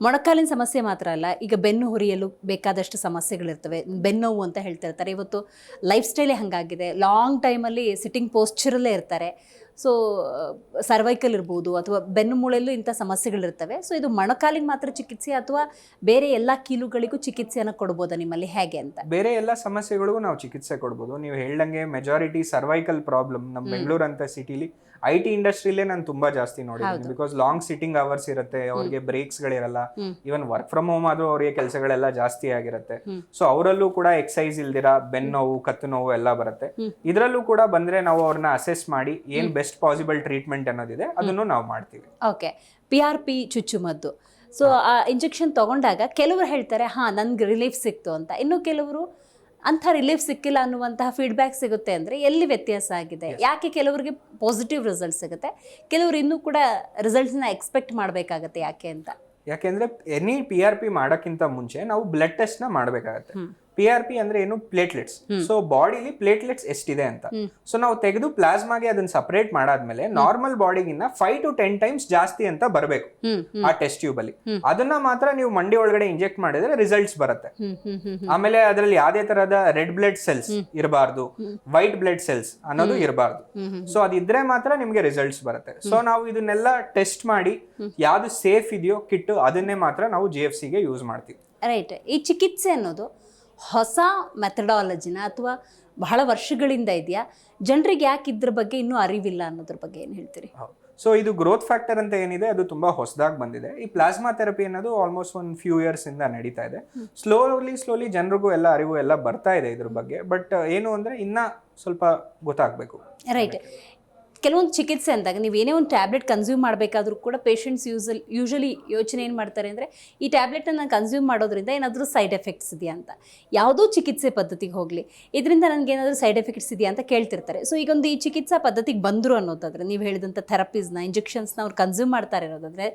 ಮೊಣಕಾಲಿನ ಸಮಸ್ಯೆ ಮಾತ್ರ ಅಲ್ಲ ಈಗ ಬೆನ್ನು ಹುರಿಯಲು ಬೇಕಾದಷ್ಟು ಸಮಸ್ಯೆಗಳಿರ್ತವೆ. ಬೆನ್ನೋವು ಅಂತ ಹೇಳ್ತಿರ್ತಾರೆ ಇವತ್ತು ಲೈಫ್ ಸ್ಟೈಲೇ ಹಂಗಾಗಿದೆ ಲಾಂಗ್ ಟೈಮಲ್ಲಿ ಸಿಟ್ಟಿಂಗ್ ಪೋಸ್ಚರಲ್ಲೇ ಇರ್ತಾರೆ. ಸೊ ಸರ್ವೈಕಲ್ ಇರ್ಬೋದು ಅಥವಾ ಬೆನ್ನು ಮೂಳೆಯಲ್ಲೂ ಇಂಥ ಸಮಸ್ಯೆಗಳಿರ್ತವೆ. ಸೊ ಇದು ಮೊಣಕಾಲಿಗೆ ಮಾತ್ರ ಚಿಕಿತ್ಸೆ ಅಥವಾ ಬೇರೆ ಎಲ್ಲ ಕೀಲುಗಳಿಗೂ ಚಿಕಿತ್ಸೆಯನ್ನು ಕೊಡ್ಬೋದಾ ನಿಮ್ಮಲ್ಲಿ? ಹೇಗೆ ಅಂತ? ಬೇರೆ ಎಲ್ಲ ಸಮಸ್ಯೆಗಳಿಗೂ ನಾವು ಚಿಕಿತ್ಸೆ ಕೊಡ್ಬೋದು. ನೀವು ಹೇಳ್ದಂಗೆ ಮೆಜಾರಿಟಿ ಸರ್ವೈಕಲ್ ಪ್ರಾಬ್ಲಮ್ ನಮ್ಮ ಬೆಂಗಳೂರು ಅಂತ ಸಿಟಿಲಿ ಐ ಟಿ ಇಂಡಸ್ಟ್ರಿಲೇ ನಾನು ತುಂಬಾ ಜಾಸ್ತಿ ನೋಡಿದ್ದೀನಿ ಬಿಕಾಸ್ ಲಾಂಗ್ ಸಿಟಿಂಗ್ ಅವರ್ಸ್ ಇರುತ್ತೆ ಅವ್ರಿಗೆ ಬ್ರೇಕ್ಸ್ ಗಳಿರಲ್ಲ. ಈವನ್ ವರ್ಕ್ ಫ್ರಮ್ ಹೋಮ್ ಆದ್ರೂ ಅವರಿಗೆ ಕೆಲಸಗಳೆಲ್ಲ ಜಾಸ್ತಿ ಆಗಿರುತ್ತೆ. ಸೊ ಅವರಲ್ಲೂ ಕೂಡ ಎಕ್ಸೈಸ್ ಇಲ್ದಿರ ಬೆನ್ ನೋವು ಕತ್ತು ನೋವು ಎಲ್ಲ ಬರುತ್ತೆ. ಇದರಲ್ಲೂ ಕೂಡ ಬಂದ್ರೆ ನಾವು ಅವ್ರನ್ನ ಅಸೆಸ್ ಮಾಡಿ ಏನ್ ಬೆಸ್ಟ್ ಪಾಸಿಬಲ್ ಟ್ರೀಟ್ಮೆಂಟ್ ಅನ್ನೋದಿದೆ ಅದನ್ನು ನಾವು ಮಾಡ್ತೀವಿ. ಓಕೆ ಪಿ ಆರ್ ಪಿ ಚುಚ್ಚುಮದ್ದು. ಸೊ ಆ ಇಂಜೆಕ್ಷನ್ ತಗೊಂಡಾಗ ಕೆಲವರು ಹೇಳ್ತಾರೆ ಹಾ ನನ್ಗೆ ರಿಲೀಫ್ ಸಿಕ್ತು ಅಂತ. ಇನ್ನು ಕೆಲವರು ಅಂಥ ರಿಲೀಫ್ ಸಿಕ್ಕಿಲ್ಲ ಅನ್ನುವಂತಹ ಫೀಡ್ಬ್ಯಾಕ್ ಸಿಗುತ್ತೆ ಅಂದರೆ ಎಲ್ಲಿ ವ್ಯತ್ಯಾಸ ಆಗಿದೆ? ಯಾಕೆ ಕೆಲವರಿಗೆ ಪಾಸಿಟಿವ್ ರಿಸಲ್ಟ್ ಸಿಗುತ್ತೆ? ಕೆಲವರು ಇನ್ನೂ ಕೂಡ ರಿಸಲ್ಟ್ಸ್ನ ಎಕ್ಸ್ಪೆಕ್ಟ್ ಮಾಡಬೇಕಾಗತ್ತೆ ಯಾಕೆ ಅಂತ? ಯಾಕೆಂದರೆ ಎನಿ ಪಿ ಆರ್ ಪಿ ಮಾಡೋಕ್ಕಿಂತ ಮುಂಚೆ ನಾವು ಬ್ಲಡ್ ಟೆಸ್ಟ್ನ ಮಾಡಬೇಕಾಗತ್ತೆ. ಪಿ ಆರ್ ಪಿ ಅಂದ್ರೆ ಏನು? ಪ್ಲೇಟ್ಲೆಟ್ಸ್ ಸೊ ಬಾಡಿಲಿ ಪ್ಲೇಟ್ಲೆಟ್ಸ್ ಎಷ್ಟಿದೆ ಅಂತ. ಸೊ ನಾವು ತೆಗೆದು ಪ್ಲಾಸ್ಮಾಗೆ ಅದನ್ನ ಸಪರೇಟ್ ಮಾಡಾದ್ಮೇಲೆ ನಾರ್ಮಲ್ ಬಾಡಿಗಿನ್ನ ಫೈವ್ ಟು ಟೆನ್ ಟೈಮ್ಸ್ ಜಾಸ್ತಿ ಅಂತ ಬರಬೇಕು. ಆ ಟೆಸ್ಟ್ ಟ್ಯೂಬ್ ಅಲ್ಲಿ. ಅದನ್ನ ಮಾತ್ರ ನೀವು ಮಂಡಿ ಒಳಗಡೆ ಇಂಜೆಕ್ಟ್ ಮಾಡಿದ್ರೆ ರಿಸಲ್ಟ್ಸ್ ಬರುತ್ತೆ. ಆಮೇಲೆ ಅದರಲ್ಲಿ ಯಾವ್ದೇ ತರಹದ ರೆಡ್ ಬ್ಲಡ್ ಸೆಲ್ಸ್ ಇರಬಾರ್ದು. ವೈಟ್ ಬ್ಲಡ್ ಸೆಲ್ಸ್ ಅನ್ನೋದು ಇರಬಾರ್ದು. ಸೊ ಅದಿದ್ರೆ ಮಾತ್ರ ನಿಮ್ಗೆ ರಿಸಲ್ಟ್ಸ್ ಬರುತ್ತೆ. ಸೊ ನಾವು ಇದನ್ನೆಲ್ಲ ಟೆಸ್ಟ್ ಮಾಡಿ ಯಾವ್ದು ಸೇಫ್ ಇದೆಯೋ ಕಿಟ್ಟು ಅದನ್ನೇ ಮಾತ್ರ ನಾವು ಜಿ ಎಫ್ ಸಿಗೆ ಯೂಸ್ ಮಾಡ್ತೀವಿ. ರೈಟ್ ಈ ಚಿಕಿತ್ಸೆ ಅನ್ನೋದು ಹೊಸ ಮೆಥಡಾಲಜಿನ ಅಥವಾ ಬಹಳ ವರ್ಷಗಳಿಂದ ಇದೆಯಾ? ಜನರಿಗೆ ಯಾಕೆ ಇದ್ರ ಬಗ್ಗೆ ಇನ್ನೂ ಅರಿವಿಲ್ಲ ಅನ್ನೋದ್ರ ಬಗ್ಗೆ ಏನು ಹೇಳ್ತೀರಿ? ಸೊ ಇದು ಗ್ರೋತ್ ಫ್ಯಾಕ್ಟರ್ ಅಂತ ಏನಿದೆ ಅದು ತುಂಬ ಹೊಸದಾಗಿ ಬಂದಿದೆ. ಈ ಪ್ಲಾಸ್ಮಾ ಥೆರಪಿ ಅನ್ನೋದು ಆಲ್ಮೋಸ್ಟ್ ಒಂದು ಫ್ಯೂ ಇಯರ್ಸ್ ಇಂದ ನಡೀತಾ ಇದೆ. ಸ್ಲೋಲಿ ಸ್ಲೋಲಿ ಜನರಿಗೂ ಎಲ್ಲ ಅರಿವು ಎಲ್ಲ ಬರ್ತಾ ಇದೆ ಇದ್ರ ಬಗ್ಗೆ. ಬಟ್ ಏನು ಅಂದರೆ ಇನ್ನೂ ಸ್ವಲ್ಪ ಗೊತ್ತಾಗಬೇಕು. ರೈಟ್ ಕೆಲವೊಂದು ಚಿಕಿತ್ಸೆ ಅಂದಾಗ ನೀವು ಏನೇ ಒಂದು ಟ್ಯಾಬ್ಲೆಟ್ ಕನ್ಸ್ಯೂಮ್ ಮಾಡಬೇಕಾದ್ರೂ ಕೂಡ ಪೇಷಂಟ್ಸ್ ಯೂಸಲ್ ಯೂಶಲಿ ಯೋಚನೆ ಏನು ಮಾಡ್ತಾರೆ ಅಂದರೆ ಈ ಟ್ಯಾಬ್ಲೆಟನ್ನು ಕನ್ಸ್ಯೂಮ್ ಮಾಡೋದ್ರಿಂದ ಏನಾದರೂ ಸೈಡ್ ಎಫೆಕ್ಟ್ಸ್ ಇದೆಯಾ ಅಂತ. ಯಾವುದೋ ಚಿಕಿತ್ಸೆ ಪದ್ಧತಿಗೆ ಹೋಗಲಿ. ಇದರಿಂದ ನನಗೆ ಏನಾದರೂ ಸೈಡ್ ಎಫೆಕ್ಟ್ಸ್ ಇದೆಯಾ ಅಂತ ಕೇಳ್ತಿರ್ತಾರೆ. ಸೊ ಈಗೊಂದು ಈ ಚಿಕಿತ್ಸಾ ಪದ್ಧತಿಗೆ ಬಂದರು ಅನ್ನೋದಾದರೆ, ನೀವು ಹೇಳಿದಂಥ ಥೆರಪೀಸ್ನ ಇಂಜೆಕ್ಷನ್ಸ್ನ ಅವ್ರು ಕನ್ಸ್ಯೂಮ್ ಮಾಡ್ತಾರೆ ಇರೋದಾದರೆ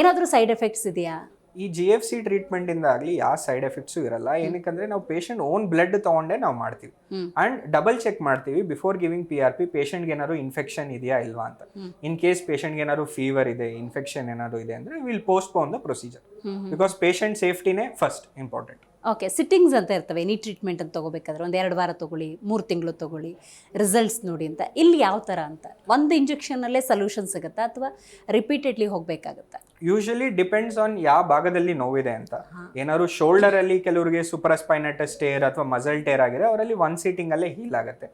ಏನಾದರೂ ಸೈಡ್ ಎಫೆಕ್ಟ್ಸ್ ಇದೆಯಾ? ಈ ಜಿ ಎಫ್ ಸಿ ಟ್ರೀಟ್ಮೆಂಟ್ ಇಂದ ಆಗಲಿ ಯಾವ ಸೈಡ್ ಎಫೆಕ್ಟ್ಸು ಇರಲ್ಲ. ಏನಕ್ಕಂದ್ರೆ ನಾವು ಪೇಷಂಟ್ ಓನ್ ಬ್ಲಡ್ ತಗೊಂಡೇ ನಾವು ಮಾಡ್ತೀವಿ. ಅಂಡ್ ಡಬಲ್ ಚೆಕ್ ಮಾಡ್ತೀವಿ before giving P R P ಪೇಷಂಟ್ಗೆ ಏನಾದ್ರು ಇನ್ಫೆಕ್ಷನ್ ಇದೆಯಾ ಇಲ್ವಾ ಅಂತ. ಇನ್ ಕೇಸ್ ಪೇಷಂಟ್ಗೆ ಏನಾದ್ರು ಫೀವರ್ ಇದೆ ಇನ್ಫೆಕ್ಷನ್ ಏನಾದ್ರು ಇದೆ ಅಂದ್ರೆ will postpone the procedure because patient ಸೇಫ್ಟಿನೇ first important okay sittings ಅಂತ ಇರ್ತವೆ ಎನಿ ಟ್ರೀಟ್ಮೆಂಟ್ ಅಂತ ತೊಗೋಬೇಕಾದ್ರೆ ಒಂದು ಎರಡು ವಾರ ತೊಗೊಳ್ಳಿ ಮೂರು ತಿಂಗಳು ತೊಗೊಳ್ಳಿ ರಿಸಲ್ಟ್ಸ್ ನೋಡಿ ಅಂತ. ಇಲ್ಲಿ ಯಾವ ಥರ ಅಂತ? ಒಂದು ಇಂಜೆಕ್ಷನಲ್ಲೇ ಸೊಲ್ಯೂಷನ್ ಸಿಗುತ್ತಾ ಅಥವಾ ರಿಪೀಟೆಡ್ಲಿ ಹೋಗಬೇಕಾಗತ್ತಾ? ಯೂಶಲಿ ಡಿಪೆಂಡ್ಸ್ ಆನ್ ಯಾವ ಭಾಗದಲ್ಲಿ ನೋವಿದೆ ಅಂತ. ಏನಾದ್ರು ಶೋಲ್ಡರ್ ಅಲ್ಲಿ ಕೆಲವರಿಗೆ ಸೂಪರ್ ಸ್ಪೈನಟಸ್ ಟೇರ್ ಅಥವಾ ಮಸಲ್ ಟೇರ್ ಆಗಿದೆ ಅವರಲ್ಲಿ ಒನ್ ಸೀಟಿಂಗ್ ಅಲ್ಲೇ ಹೀಲ್ ಆಗುತ್ತೆ.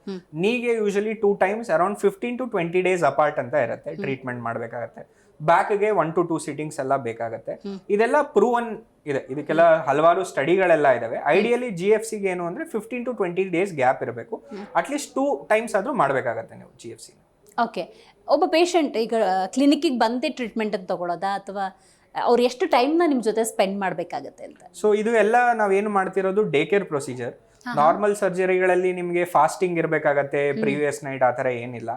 ನೀಗೆ usually two times around fifteen to twenty days apart ಅಂತ ಇರುತ್ತೆ ಟ್ರೀಟ್ಮೆಂಟ್ ಮಾಡಬೇಕಾಗತ್ತೆ. ಬ್ಯಾಕ್ಗೆ ಒನ್ ಟು ಟೂ ಸೀಟಿಂಗ್ಸ್ ಎಲ್ಲ ಬೇಕಾಗುತ್ತೆ. ಇದೆಲ್ಲ ಪ್ರೂವನ್ ಇದೆ. ಇದಕ್ಕೆಲ್ಲ ಹಲವಾರು ಸ್ಟಡಿಗಳೆಲ್ಲ ಇದಾವೆ. ಐಡಿಯಲಿ ಜಿ ಎಫ್ ಸಿಗೆ ಏನು ಅಂದ್ರೆ fifteen to twenty days gap ಇರಬೇಕು. ಅಟ್ಲೀಸ್ಟ್ ಟೂ ಟೈಮ್ಸ್ ಆದ್ರೂ ಮಾಡಬೇಕಾಗತ್ತೆ ನೀವು ಜಿ ಎಫ್ ಸಿ ಓಕೆ ಒಬ್ಬ ಪೇಷಂಟ್ ಈಗ ಕ್ಲಿನಿಕ್ಕಿಗೆ ಬಂದೆ ಟ್ರೀಟ್ಮೆಂಟ್ ಅಂತ ತಗೊಳ್ಳೋದಾ ಅಥವಾ ಅವ್ರು ಎಷ್ಟು ಟೈಮ್ನ ನಿಮ್ಮ ಜೊತೆ ಸ್ಪೆಂಡ್ ಮಾಡಬೇಕಾಗತ್ತೆ ಅಂತ? ಸೊ ಇದು ಎಲ್ಲ ನಾವೇನು ಮಾಡ್ತಿರೋದು ಡೇ ಕೇರ್ ಪ್ರೊಸೀಜರ್ ನಾರ್ಮಲ್ ಸರ್ಜರಿಗಳಲ್ಲಿ ನಿಮಗೆ ಫಾಸ್ಟಿಂಗ್ ಇರಬೇಕಾಗತ್ತೆ ಪ್ರೀವಿಯಸ್ ನೈಟ್ ಆ ಥರ ಏನಿಲ್ಲ.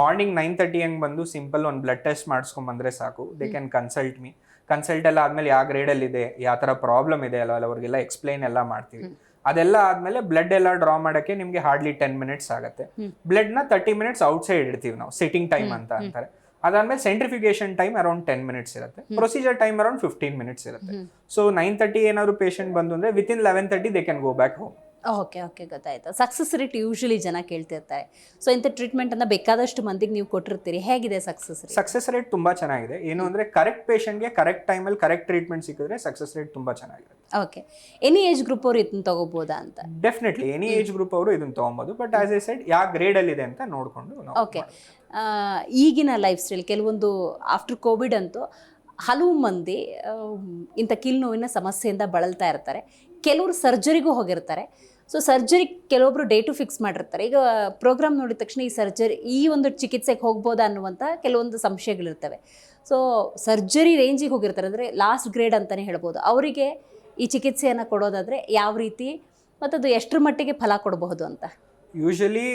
ಮಾರ್ನಿಂಗ್ ನೈನ್ ತರ್ಟಿ ಹಂಗೆ ಬಂದು ಸಿಂಪಲ್ ಒಂದು ಬ್ಲಡ್ ಟೆಸ್ಟ್ ಮಾಡಿಸ್ಕೊಂಡ್ ಬಂದ್ರೆ ಸಾಕು. They can consult me consult ಎಲ್ಲ ಆದ್ಮೇಲೆ ಯಾವ ಗ್ರೇಡಲ್ಲಿ ಇದೆ ಯಾವ ಥರ ಪ್ರಾಬ್ಲಮ್ ಇದೆ ಅಲ್ಲ ಅವ್ರಿಗೆಲ್ಲ ಎಕ್ಸ್ಪ್ಲೈನ್ ಎಲ್ಲ ಮಾಡ್ತೀವಿ. ಅದೆಲ್ಲ ಆದ್ಮೇಲೆ ಬ್ಲಡ್ ಎಲ್ಲ ಡ್ರಾ ಮಾಡೋಕ್ಕೆ ನಿಮಗೆ ಹಾರ್ಡ್ಲಿ ಟೆನ್ ಮಿನಿಟ್ಸ್ ಆಗುತ್ತೆ. ಬ್ಲಡ್ನ ತರ್ಟಿ ಮಿನಿಟ್ಸ್ ಔಟ್ಸೈಡ್ ಇಡ್ತೀವಿ ನಾವು ಸಿಟ್ಟಿಂಗ್ ಟೈಮ್ ಅಂತ ಅಂತಾರೆ. ಅದಾದ್ಮೇಲೆ centrification time around ten minutes ಇರುತ್ತೆ. Procedure time around fifteen minutes ಇರುತ್ತೆ. ಸೊ ನೈನ್ ತರ್ಟಿ ಏನಾದ್ರು ಪೇಷಂಟ್ ಬಂದು ಅಂದ್ರೆ within eleven thirty they can go back home okay okay ಗೊತ್ತಾಯ್ತು. ಸಕ್ಸಸ್ ರೇಟ್ ಯೂಶಲಿ ಜನ ಕೇಳ್ತಿರ್ತಾರೆ. ಸೊ ಇಂಥ ಟ್ರೀಟ್ಮೆಂಟನ್ನು ಬೇಕಾದಷ್ಟು ಮಂದಿಗೆ ನೀವು ಕೊಟ್ಟಿರ್ತೀರಿ. ಹೇಗಿದೆ ಸಕ್ಸಸ್ ರೇಟ್ ಸಕ್ಸಸ್ ರೇಟ್ ತುಂಬಾ ಚೆನ್ನಾಗಿದೆ. ಏನು ಅಂದ್ರೆ ಕರೆಕ್ಟ್ ಪೇಷಂಟ್ಗೆ ಕರೆಕ್ಟ್ ಟೈಮಲ್ಲಿ ಕರೆಕ್ಟ್ ಟ್ರೀಟ್ಮೆಂಟ್ ಸಿಕ್ಕಿದ್ರೆ ಸಕ್ಸಸ್ ರೇಟ್ ತುಂಬಾ ಚೆನ್ನಾಗಿರುತ್ತೆ ಓಕೆ ಎನಿ ಏಜ್ ಗ್ರೂಪ್ ಅವರು ಇದನ್ನ ತಗೋಬೋದಾ ಅಂತ? ಡೆಫಿನೆಟ್ಲಿ ಎನಿ ಏಜ್ ಗ್ರೂಪ್ ಅವರು ಇದನ್ನ ತಗೊಬೋದು. ಬಟ್ ಆಸ್ ಎ ಸೈಡ್ ಯಾವ ಗ್ರೇಡ್ ಅಲ್ಲಿ ಇದೆ ಅಂತ ನೋಡ್ಕೊಂಡು ಓಕೆ ಈಗಿನ ಲೈಫ್ ಸ್ಟೈಲ್ ಕೆಲವೊಂದು ಆಫ್ಟರ್ ಕೋವಿಡ್ ಅಂತೂ ಹಲವು ಮಂದಿ ಇಂಥ ಕಿಲ್ ನೋವಿನ ಸಮಸ್ಯೆಯಿಂದ ಬಳಲ್ತಾ ಇರ್ತಾರೆ. ಕೆಲವರು ಸರ್ಜರಿಗೂ ಹೋಗಿರ್ತಾರೆ. ಸೊ ಸರ್ಜರಿ ಕೆಲವೊಬ್ರು ಡೇಟು ಫಿಕ್ಸ್ ಮಾಡಿರ್ತಾರೆ. ಈಗ ಪ್ರೋಗ್ರಾಮ್ ನೋಡಿದ ತಕ್ಷಣ ಈ ಸರ್ಜರಿ, ಈ ಒಂದು ಚಿಕಿತ್ಸೆಗೆ ಹೋಗ್ಬೋದಾ ಅನ್ನುವಂಥ ಕೆಲವೊಂದು ಸಂಶಯಗಳಿರ್ತವೆ. ಸೊ ಸರ್ಜರಿ ರೇಂಜಿಗೆ ಹೋಗಿರ್ತಾರೆ. ಅಂದರೆ ಲಾಸ್ಟ್ ಗ್ರೇಡ್ ಅಂತಲೇ ಹೇಳ್ಬೋದು. ಅವರಿಗೆ ಈ ಚಿಕಿತ್ಸೆಯನ್ನು ಕೊಡೋದಾದರೆ ಯಾವ ರೀತಿ ಮತ್ತು ಅದು ಎಷ್ಟರ ಮಟ್ಟಿಗೆ ಫಲ ಕೊಡಬಹುದು ಅಂತ? ಯೂಶಲಿ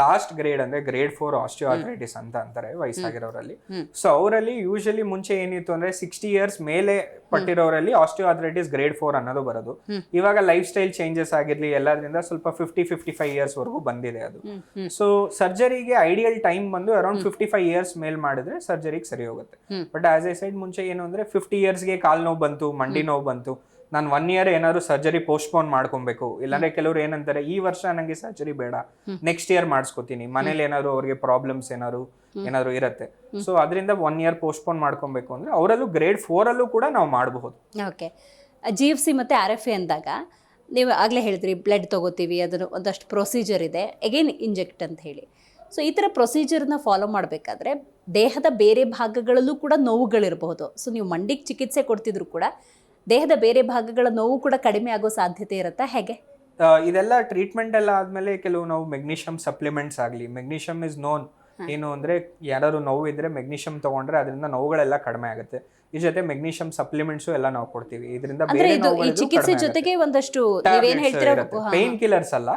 ಲಾಸ್ಟ್ ಗ್ರೇಡ್ ಅಂದ್ರೆ ಗ್ರೇಡ್ ಫೋರ್ ಆಸ್ಟಿಯೋಆರ್ಥರೈಟಿಸ್ ಅಂತ ಅಂತಾರೆ ವಯಸ್ಸಾಗಿರೋರಲ್ಲಿ. ಸೊ ಅವರಲ್ಲಿ ಯೂಶಲಿ ಮುಂಚೆ ಏನಿತ್ತು ಅಂದ್ರೆ ಸಿಕ್ಸ್ಟಿ ಇಯರ್ಸ್ ಮೇಲೆ ಪಟ್ಟಿರೋರಲ್ಲಿ ಆಸ್ಟಿಯೋಆರ್ಥರೈಟಿಸ್ ಗ್ರೇಡ್ ಫೋರ್ ಅನ್ನೋದು ಬರೋದು. ಇವಾಗ ಲೈಫ್ ಸ್ಟೈಲ್ ಚೇಂಜಸ್ ಆಗಿರ್ಲಿ ಎಲ್ಲದ್ರಿಂದ ಸ್ವಲ್ಪ ಫಿಫ್ಟಿ ಫಿಫ್ಟಿ ಫೈವ್ ಇಯರ್ಸ್ ವರೆಗೂ ಬಂದಿದೆ ಅದು. ಸೊ ಸರ್ಜರಿಗೆ ಐಡಿಯಲ್ ಟೈಮ್ ಬಂದು ಅರೌಂಡ್ ಫಿಫ್ಟಿ ಫೈವ್ ಇಯರ್ಸ್ ಮೇಲ್ ಮಾಡಿದ್ರೆ ಸರ್ಜರಿಗೆ ಸರಿ ಹೋಗುತ್ತೆ. ಬಟ್ ಆಸ್ ಎ ಸೈಡ್ ಮುಂಚೆ ಏನು ಅಂದ್ರೆ ಫಿಫ್ಟಿ ಇಯರ್ಸ್ಗೆ ಕಾಲ್ ನೋವು ಬಂತು ಮಂಡಿ ನೋವು ಬಂತು ನಾನು ಒನ್ ಇಯರ್ ಏನಾದ್ರು ಸರ್ಜರಿ ಪೋಸ್ಟ್ಪೋನ್ ಮಾಡ್ಕೊಬೇಕು. ಇಲ್ಲಾಂದ್ರೆ ಕೆಲವರು ಏನಂತಾರೆ ಈ ವರ್ಷ ನಂಗೆ ಸರ್ಜರಿ ಬೇಡ. ನೆಕ್ಸ್ಟ್ ಇಯರ್ ಮಾಡಿಸ್ಕೋತೀನಿ. ಮನೇಲಿ ಏನಾದ್ರು ಅವ್ರಿಗೆ ಪ್ರಾಬ್ಲಮ್ಸ್ ಏನಾದ್ರು ಏನಾದ್ರು ಇರುತ್ತೆ. ಸೊ ಅದರಿಂದ ಒನ್ ಇಯರ್ ಪೋಸ್ಟ್ಪೋನ್ ಮಾಡ್ಕೊಬೇಕು ಅಂದ್ರೆ ಅವರಲ್ಲೂ ಗ್ರೇಡ್ ಫೋರ್ ಅಲ್ಲೂ ಕೂಡ ನಾವು ಮಾಡಬಹುದು. ಓಕೆ ಜಿ ಎಫ್ ಸಿ ಮತ್ತೆ ಆರ್ ಎಫ್ ಎ ಅಂದಾಗ ನೀವು ಆಗ್ಲೇ ಹೇಳಿದ್ರಿ ಬ್ಲಡ್ ತಗೋತೀವಿ ಅದನ್ನು ಒಂದಷ್ಟು ಪ್ರೊಸೀಜರ್ ಇದೆ. ಅಗೇನ್ ಇಂಜೆಕ್ಟ್ ಅಂತ ಹೇಳಿ. ಸೊ ಈ ಥರ ಪ್ರೊಸೀಜರ್ನ ಫಾಲೋ ಮಾಡಬೇಕಾದ್ರೆ ದೇಹದ ಬೇರೆ ಭಾಗಗಳಲ್ಲೂ ಕೂಡ ನೋವುಗಳಿರಬಹುದು. ಸೊ ನೀವು ಮಂಡಿಗೆ ಚಿಕಿತ್ಸೆ ಕೊಡ್ತಿದ್ರು ಕೂಡ ದೇಹದ ಬೇರೆ ಭಾಗಗಳ ನೋವು ಕೂಡ ಕಡಿಮೆ ಆಗೋ ಸಾಧ್ಯತೆ ಇರುತ್ತಾ? ಹೇಗೆ? ಇದೆಲ್ಲ ಟ್ರೀಟ್ಮೆಂಟ್ ಎಲ್ಲ ಆದ್ಮೇಲೆ ಕೆಲವು ನಾವು ಮೆಗ್ನೀಷಿಯಂ ಸಪ್ಲಿಮೆಂಟ್ಸ್ ಆಗಲಿ ಮೆಗ್ನೀಷಿಯಂ ಇಸ್ ನೋನ್ ಏನು ಅಂದ್ರೆ ಯಾರಾದ್ರು ನೋವು ಇದ್ರೆ ಮೆಗ್ನೀಷಿಯಂ ತಗೊಂಡ್ರೆ ಅದರಿಂದ ನೋವುಗಳೆಲ್ಲ ಕಡಿಮೆ ಆಗುತ್ತೆ. ಈ ಜೊತೆ ಮೆಗ್ನೀಷಿಯಂ ಸಪ್ಲಿಮೆಂಟ್ಸ್ ಎಲ್ಲ ನಾವು ಕೊಡ್ತೀವಿ. ಇದರಿಂದ ಬೇರೆ ಚಿಕಿತ್ಸೆ ಜೊತೆಗೆ ಒಂದಷ್ಟು ನೀವೇನ್ ಹೇಳ್ತೀರಾ? ಪೇನ್ ಕಿಲ್ಲರ್ಸ್ ಅಲ್ಲ.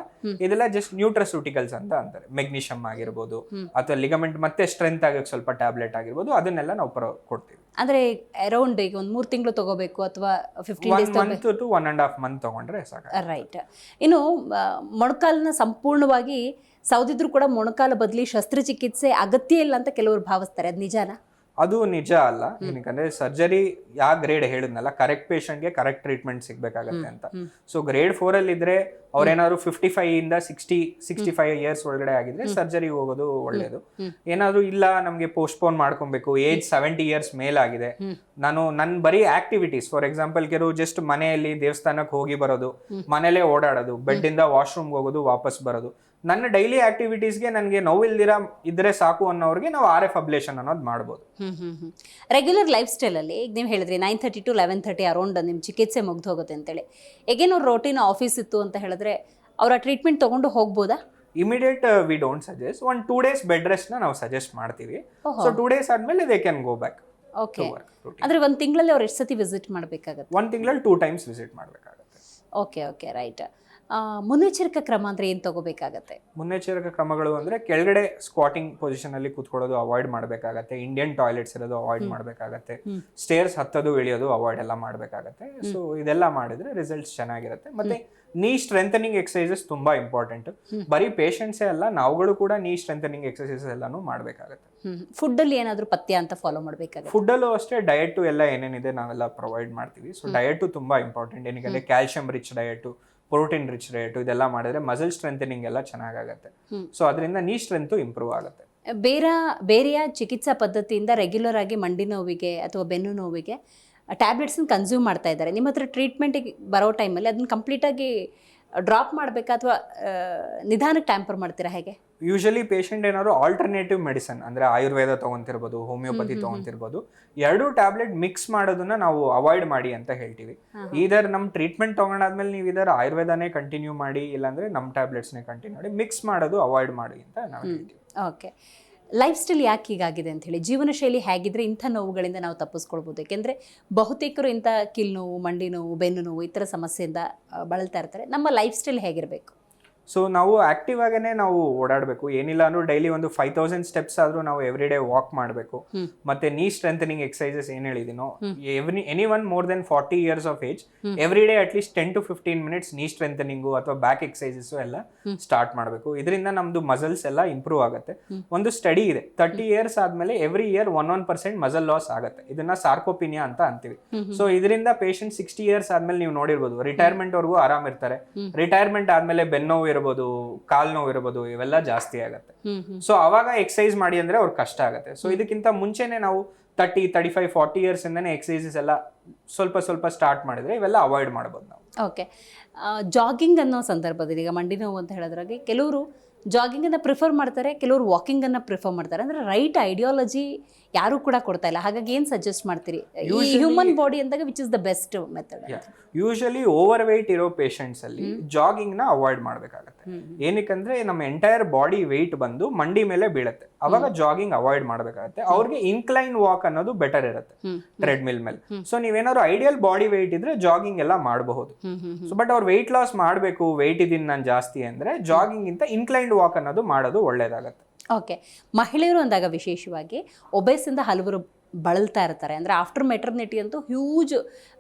ಇದೆಲ್ಲ ಜಸ್ಟ್ ನ್ಯೂಟ್ರಸ್ಯೂಟಿಕಲ್ಸ್ ಅಂತ ಅಂತಾರೆ. ಮೆಗ್ನೀಷಿಯಂ ಆಗಿರ್ಬೋದು ಅಥವಾ ಲಿಗಮೆಂಟ್ ಮತ್ತೆ ಸ್ಟ್ರೆಂತ್ ಆಗಕ್ಕೆ ಸ್ವಲ್ಪ ಟ್ಯಾಬ್ಲೆಟ್ ಆಗಿರ್ಬೋದು ಅದನ್ನೆಲ್ಲ ನಾವು ಪರ ಕೊಡ್ತೀವಿ. ಅಂದ್ರೆ ಅರೌಂಡ್ ಈಗ ಒಂದು ಮೂರು ತಿಂಗಳು ತಗೋಬೇಕು ಅಥವಾ fifteen one days month to one and half month ತಗೊಂಡ್ರೆ ಸಾಕು ರೈಟ್ ಇನ್ನು ಆ, ಮೊಣಕಾಲನ್ನ ಸಂಪೂರ್ಣವಾಗಿ ಸೌದಿದ್ರು ಕೂಡ ಮೊಣಕಾಲ ಬದಲಿ ಶಸ್ತ್ರಚಿಕಿತ್ಸೆ ಅಗತ್ಯ ಇಲ್ಲ ಅಂತ ಕೆಲವರು ಭಾವಿಸ್ತಾರೆ. ಅದು ನಿಜಾನಾ? ಅದು ನಿಜ ಅಲ್ಲ. ಏನಕ್ಕಂದ್ರೆ ಸರ್ಜರಿ ಯಾವ ಗ್ರೇಡ್ ಹೇಳಿದ್ನಲ್ಲ ಕರೆಕ್ಟ್ ಪೇಷಂಟ್ಗೆ ಕರೆಕ್ಟ್ ಟ್ರೀಟ್ಮೆಂಟ್ ಸಿಗ್ಬೇಕಾಗತ್ತೆ ಅಂತ. ಸೊ ಗ್ರೇಡ್ ಫೋರ್ ಅಲ್ಲಿ ಇದ್ರೆ ಅವ್ರೇನಾದ್ರು ಫಿಫ್ಟಿ ಫೈವ್ ಇಂದ ಸಿಕ್ಸ್ಟಿ ಸಿಕ್ಸ್ಟಿ ಫೈವ್ ಇಯರ್ಸ್ ಒಳಗಡೆ ಆಗಿದ್ರೆ ಸರ್ಜರಿ ಹೋಗೋದು ಒಳ್ಳೇದು. ಏನಾದ್ರು ಇಲ್ಲ ನಮ್ಗೆ ಪೋಸ್ಟ್ಪೋನ್ ಮಾಡ್ಕೊಬೇಕು ಏಜ್ ಸೆವೆಂಟಿ ಇಯರ್ಸ್ ಮೇಲಾಗಿದೆ. ನಾನು ನನ್ ಬರೀ ಆಕ್ಟಿವಿಟೀಸ್ ಫಾರ್ ಎಕ್ಸಾಂಪಲ್ ಕೆಲವು ಜಸ್ಟ್ ಮನೆಯಲ್ಲಿ ದೇವಸ್ಥಾನಕ್ಕೆ ಹೋಗಿ ಬರೋದು ಮನೇಲೆ ಓಡಾಡೋದು ಬೆಡ್ ಇಂದ ವಾಶ್ರೂಮ್ಗೆ ಹೋಗೋದು ವಾಪಸ್ ಬರೋದು. ನನ್ನ ಡೈಲಿ ಆಕ್ಟಿವಿಟೀಸ್ಗೆ ನನಗೆ ನೋವಿಲ್ದಿರ ಇದ್ರೆ ಸಾಕು ಅನ್ನೋರಿಗೆ ನಾವು ಆರ್ ಎಫ್ ಅಬ್ಲೇಷನ್ ಅನ್ನೋದು ಮಾಡ್ಬೋದು. ಹ್ಮ್ ಹ್ಮ್ ಹ್ಮ್. ರೆಗ್ಯುಲರ್ ಲೈಫ್ ಸ್ಟೈಲಲ್ಲಿ ಈಗ ನೀವು ಹೇಳಿದ್ರಿ nine thirty to eleven thirty around ನಿಮ್ಮ ಚಿಕಿತ್ಸೆ ಮುಗ್ದು ಹೋಗುತ್ತೆ ಅಂತೇಳಿ. ಈಗೇನು ಅವ್ರ ರೋಟೀನ್ ಆಫೀಸ್ ಇತ್ತು ಅಂತ ಹೇಳಿದ್ರೆ ಅವರ ಟ್ರೀಟ್ಮೆಂಟ್ ತಗೊಂಡು ಹೋಗ್ಬೋದಾ? Immediate we don't suggest one two days bed ರೆಸ್ಟ್ನ ನಾವು ಸಜೆಸ್ಟ್ ಮಾಡ್ತೀವಿ. ಸೊ ಟೂ ಡೇಸ್ ಆದ್ಮೇಲೆ they can go back okay ಅಂದರೆ ಒಂದು ತಿಂಗಳಲ್ಲಿ ಅವ್ರು ಎಷ್ಟು ಸತಿ ವಿಸಿಟ್ ಮಾಡಬೇಕಾಗುತ್ತೆ? ಒಂದು ತಿಂಗಳಲ್ಲಿ ಟೂ ಟೈಮ್ಸ್ ವಿಸಿಟ್ ಮಾಡಬೇಕಾಗುತ್ತೆ. ಓಕೆ ಓಕೆ ರೈಟ್ ಮುನ್ನೆಚ್ಚರಿಕಾ ಕ್ರಮ ಅಂದ್ರೆ ಏನು ತಗೋಬೇಕಾಗತ್ತೆ? ಮುನ್ನೆಚ್ಚರಿಕೆ ಕ್ರಮಗಳು ಅಂದ್ರೆ ಕೆಳಗಡೆ ಸ್ಕ್ವಾಟಿಂಗ್ ಪೊಸಿಷನ್ ಅಲ್ಲಿ ಕೂತ್ಕೊಳ್ಳೋದು ಅವಾಯ್ಡ್ ಮಾಡಬೇಕಾಗತ್ತೆ. ಇಂಡಿಯನ್ ಟಾಯ್ಲೆಟ್ಸ್ ಇರೋದು ಅವಾಯ್ಡ್ ಮಾಡಬೇಕಾಗತ್ತೆ. ಸ್ಟೇರ್ಸ್ ಹತ್ತೋದು ಇಳಿಯೋದು ಅವಾಯ್ಡ್ ಎಲ್ಲ ಮಾಡಬೇಕಾಗತ್ತೆ. ಸೊ ಇದೆಲ್ಲ ಮಾಡಿದ್ರೆ ರಿಸಲ್ಟ್ಸ್ ಚೆನ್ನಾಗಿರುತ್ತೆ. ಮತ್ತೆ ನೀ ಸ್ಟ್ರೆಂಥನಿಂಗ್ ಎಕ್ಸಸೈಸಸ್ ತುಂಬಾ ಇಂಪಾರ್ಟೆಂಟ್ ಬರೀ ಪೇಷಂಟ್ಸೇ ಅಲ್ಲ ನಾವುಗಳು ಕೂಡ ನೀ ಸ್ಟ್ರೆಂಥನಿಂಗ್ ಎಕ್ಸಸೈಸಸ್ ಎಲ್ಲಾನು ಮಾಡಬೇಕಾಗತ್ತೆ. ಫುಡ್ ಅಲ್ಲಿ ಏನಾದರೂ ಪಥ್ಯ ಅಂತ ಫಾಲೋ ಮಾಡಬೇಕಾಗುತ್ತೆ? ಫುಡ್ ಅಲ್ಲೂ ಅಷ್ಟೇ ಡಯಟು ಎಲ್ಲ ಏನೇನಿದೆ ನಾವೆಲ್ಲ ಪ್ರೊವೈಡ್ ಮಾಡ್ತೀವಿ. ಸೊ ಡಯಟು ತುಂಬಾ ಇಂಪಾರ್ಟೆಂಟ್ ಏನಕ್ಕೆ calcium rich diet protein rich rate ಇದೆಲ್ಲ ಮಾಡಿದ್ರೆ ಮಸಲ್ ಸ್ಟ್ರೆಂಥನಿಂಗ್ ಎಲ್ಲ ಚೆನ್ನಾಗಾಗತ್ತೆ. ಸೊ ಅದರಿಂದ ನೀ ಸ್ಟ್ರೆಂತು ಇಂಪ್ರೂವ್ ಆಗುತ್ತೆ. ಬೇರ ಬೇರೆಯ ಚಿಕಿತ್ಸಾ ಪದ್ಧತಿಯಿಂದ ರೆಗ್ಯುಲರ್ ಆಗಿ ಮಂಡಿ ನೋವಿಗೆ ಅಥವಾ ಬೆನ್ನು ನೋವಿಗೆ ಟ್ಯಾಬ್ಲೆಟ್ಸ್ನ ಕನ್ಸ್ಯೂಮ್ ಮಾಡ್ತಾ ಇದ್ದಾರೆ. ನಿಮ್ಮ ಹತ್ರ ಟ್ರೀಟ್ಮೆಂಟಿಗೆ ಬರೋ ಟೈಮಲ್ಲಿ ಅದನ್ನ ಕಂಪ್ಲೀಟಾಗಿ ಡ್ರಾಪ್ ಮಾಡಬೇಕಾ ಅಥವಾ ನಿಧಾನಕ್ಕೆ ಟ್ಯಾಂಪರ್ ಮಾಡ್ತೀರಾ ಹೇಗೆ? ಯೂಶಲಿ ಪೇಷಂಟ್ ಏನಾದ್ರು ಆಲ್ಟರ್ನೇಟಿವ್ ಮೆಡಿಸನ್ ಅಂದರೆ ಆಯುರ್ವೇದ ತೊಗೊಂತಿರ್ಬೋದು ಹೋಮಿಯೋಪತಿ ತೊಗೊಂತಿರ್ಬೋದು ಎರಡು ಟ್ಯಾಬ್ಲೆಟ್ ಮಿಕ್ಸ್ ಮಾಡೋದನ್ನ ನಾವು ಅವಾಯ್ಡ್ ಮಾಡಿ ಅಂತ ಹೇಳ್ತೀವಿ. ಇದರ್ ನಮ್ ಟ್ರೀಟ್ಮೆಂಟ್ ತೊಗೊಂಡಾದ್ಮೇಲೆ ನೀವು ಇದರ ಆಯುರ್ವೇದನೇ ಕಂಟಿನ್ಯೂ ಮಾಡಿ ಇಲ್ಲಾಂದ್ರೆ ನಮ್ ಟ್ಯಾಬ್ಲೆಟ್ಸ್ನೇ ಕಂಟಿನ್ಯೂ ಮಾಡಿ ಮಿಕ್ಸ್ ಮಾಡೋದು ಅವಾಯ್ಡ್ ಮಾಡಿ ಅಂತ ನಾವು ಹೇಳ್ತೀವಿ. ಓಕೆ ಲೈಫ್ ಸ್ಟೈಲ್ ಯಾಕೆ ಹೀಗಾಗಿದೆ ಅಂತ ಹೇಳಿ, ಜೀವನ ಶೈಲಿ ಹೇಗಿದ್ರೆ ಇಂಥ ನೋವುಗಳಿಂದ ನಾವು ತಪ್ಪಿಸ್ಕೊಳ್ಬೋದು? ಯಾಕೆಂದರೆ ಬಹುತೇಕರು ಇಂಥ ಕಿಲ್ ನೋವು ಮಂಡಿ ನೋವು ಬೆನ್ನು ನೋವು ಈ ಥರ ಸಮಸ್ಯೆಯಿಂದ ಬಳಲ್ತಾ ಇರ್ತಾರೆ. ನಮ್ಮ ಲೈಫ್ ಸ್ಟೈಲ್ ಹೇಗಿರಬೇಕು? ಸೊ ನಾವು ಆಕ್ಟಿವ್ ಆಗೇನೆ ನಾವು ಓಡಾಡಬೇಕು. ಏನಿಲ್ಲ ಅಂದ್ರೂ ಡೈಲಿ ಒಂದು ಫೈವ್ ತೌಸಂಡ್ ಸ್ಟೆಪ್ಸ್ ಆದ್ರೂ ನಾವು ಎವ್ರಿ ಡೇ ವಾಕ್ ಮಾಡಬೇಕು. ಮತ್ತೆ ನೀ ಸ್ಟ್ರೆಂಥನಿಂಗ್ ಎಕ್ಸಸೈಸಸ್ ಏನ್ ಹೇಳಿದಿನೋ every any one more than forty years of age every day at least ten to fifteen minutes knee strengthening ಅಥವಾ ಬ್ಯಾಕ್ ಎಕ್ಸಸೈಸಸ್ ಎಲ್ಲ ಸ್ಟಾರ್ಟ್ ಮಾಡಬೇಕು. ಇದರಿಂದ ನಮ್ದು ಮಸಲ್ಸ್ ಎಲ್ಲ ಇಂಪ್ರೂವ್ ಆಗುತ್ತೆ. ಒಂದು ಸ್ಟಡಿ ಇದೆ. ತರ್ಟಿ ಇಯರ್ಸ್ ಆದ್ಮೇಲೆ every year one one percent muscle loss ಆಗುತ್ತೆ. ಇದನ್ನ ಸಾರ್ಕೋಪಿನಿಯಾ ಅಂತ ಅಂತೀವಿ. ಸೊ ಇದರಿಂದ ಪೇಷಂಟ್ ಸಿಕ್ಸ್ಟಿ ಇಯರ್ಸ್ ಆದ್ಮೇಲೆ ನೀವು ನೋಡಿರ್ಬೋದು. ರಿಟೈರ್ಮೆಂಟ್ ಅವ್ರಿಗೂ ಆರಾಮ್ ಇರ್ತಾರೆ. ರಿಟೈರ್ಮೆಂಟ್ ಆದ್ಮೇಲೆ ಬೆನ್ನೋವು ಇರ್ಬೋದು ಕಾಲ್ ನೋವು ಇರ್ಬೋದು ಇವೆಲ್ಲ ಜಾಸ್ತಿ ಆಗುತ್ತೆ. ಸೊ ಅವಾಗ ಎಕ್ಸಸೈಸ್ ಮಾಡಿ ಅಂದ್ರೆ ಅವ್ರಿಗೆ ಕಷ್ಟ ಆಗುತ್ತೆ. ಸೊ ಇದಕ್ಕಿಂತ ಮುಂಚೆನೆ ನಾವು thirty thirty five forty years ಇಂದನೇ exercises ಎಲ್ಲ ಸ್ವಲ್ಪ ಸ್ವಲ್ಪ ಸ್ಟಾರ್ಟ್ ಮಾಡಿದ್ರೆ ಇವೆಲ್ಲ ಅವಾಯ್ಡ್ ಮಾಡ್ಬೋದು ನಾವು. ಓಕೆ ಜಾಗಿಂಗ್ ಅನ್ನೋ ಸಂದರ್ಭದಲ್ಲಿ ಈಗ ಮಂಡಿ ನೋವು ಅಂತ ಹೇಳೋದ್ರಾಗೆ ಕೆಲವರು ಜಾಗಿಂಗನ್ನು ಪ್ರಿಫರ್ ಮಾಡ್ತಾರೆ ಕೆಲವರು ವಾಕಿಂಗನ್ನು ಪ್ರಿಫರ್ ಮಾಡ್ತಾರೆ. ಅಂದರೆ ರೈಟ್ ಐಡಿಯಾಲಜಿ ಯಾರೂ ಕೂಡ ಕೊಡ್ತಾ ಇಲ್ಲ. ಹಾಗಾಗಿ ಏನು ಸಜೆಸ್ಟ್ ಮಾಡ್ತೀರಿ? ಈ ಹ್ಯೂಮನ್ ಬಾಡಿ ಅಂದಾಗ which is the best method usually overweight ಇರೋ ಪೇಷಂಟ್ಸ್ ಅಲ್ಲಿ ಜಾಗಿಂಗ್ನ ಅವಾಯ್ಡ್ ಮಾಡ್ಬೇಕಾಗತ್ತೆ. ಏನಕ್ಕಂದ್ರೆ ನಮ್ಮ ಎಂಟೈರ್ ಬಾಡಿ ವೆಯ್ಟ್ ಬಂದು ಮಂಡಿ ಮೇಲೆ ಬೀಳುತ್ತೆ. ಅವಾಗ ಜಾಗಿಂಗ್ ಅವಾಯ್ಡ್ ಮಾಡ್ಬೇಕಾಗತ್ತೆ. ಅವ್ರಿಗೆ ಇನ್ಕ್ಲೈನ್ ವಾಕ್ ಅನ್ನೋದು ಬೆಟರ್ ಇರುತ್ತೆ. ಟ್ರೆಡ್ ಟ್ರೆಡ್ಮಿಲ್ ಮೇಲೆ. ಸೊ ನೀವೇನಾದ್ರು ಐಡಿಯಲ್ ಬಾಡಿ ವೆಯ್ಟ್ ಇದ್ರೆ ಜಾಗಿಂಗ್ ಎಲ್ಲ ಮಾಡಬಹುದು. ಸೊ ಬಟ್ ಅವ್ರು ವೆಯ್ಟ್ ಲಾಸ್ ಮಾಡಬೇಕು ವೆಯ್ಟ್ ಇದೀನಿ ನಾನು ಜಾಸ್ತಿ ಅಂದ್ರೆ ಜಾಗಿಂಗ್ ಇಂತ ಇನ್ಕ್ಲೈನ್ ವಾಕ್ ಅನ್ನೋದು ಮಾಡೋದು ಒಳ್ಳೇದಾಗತ್ತೆ. ಓಕೆ ಮಹಿಳೆಯರು ಅಂದಾಗ ವಿಶೇಷವಾಗಿ ಒಬೇಸಿಂದ ಹಲವರು ಬಳಲ್ತಾ ಇರ್ತಾರೆ. ಅಂದರೆ ಆಫ್ಟರ್ ಮೆಟರ್ನಿಟಿ ಅಂತೂ ಹ್ಯೂಜ್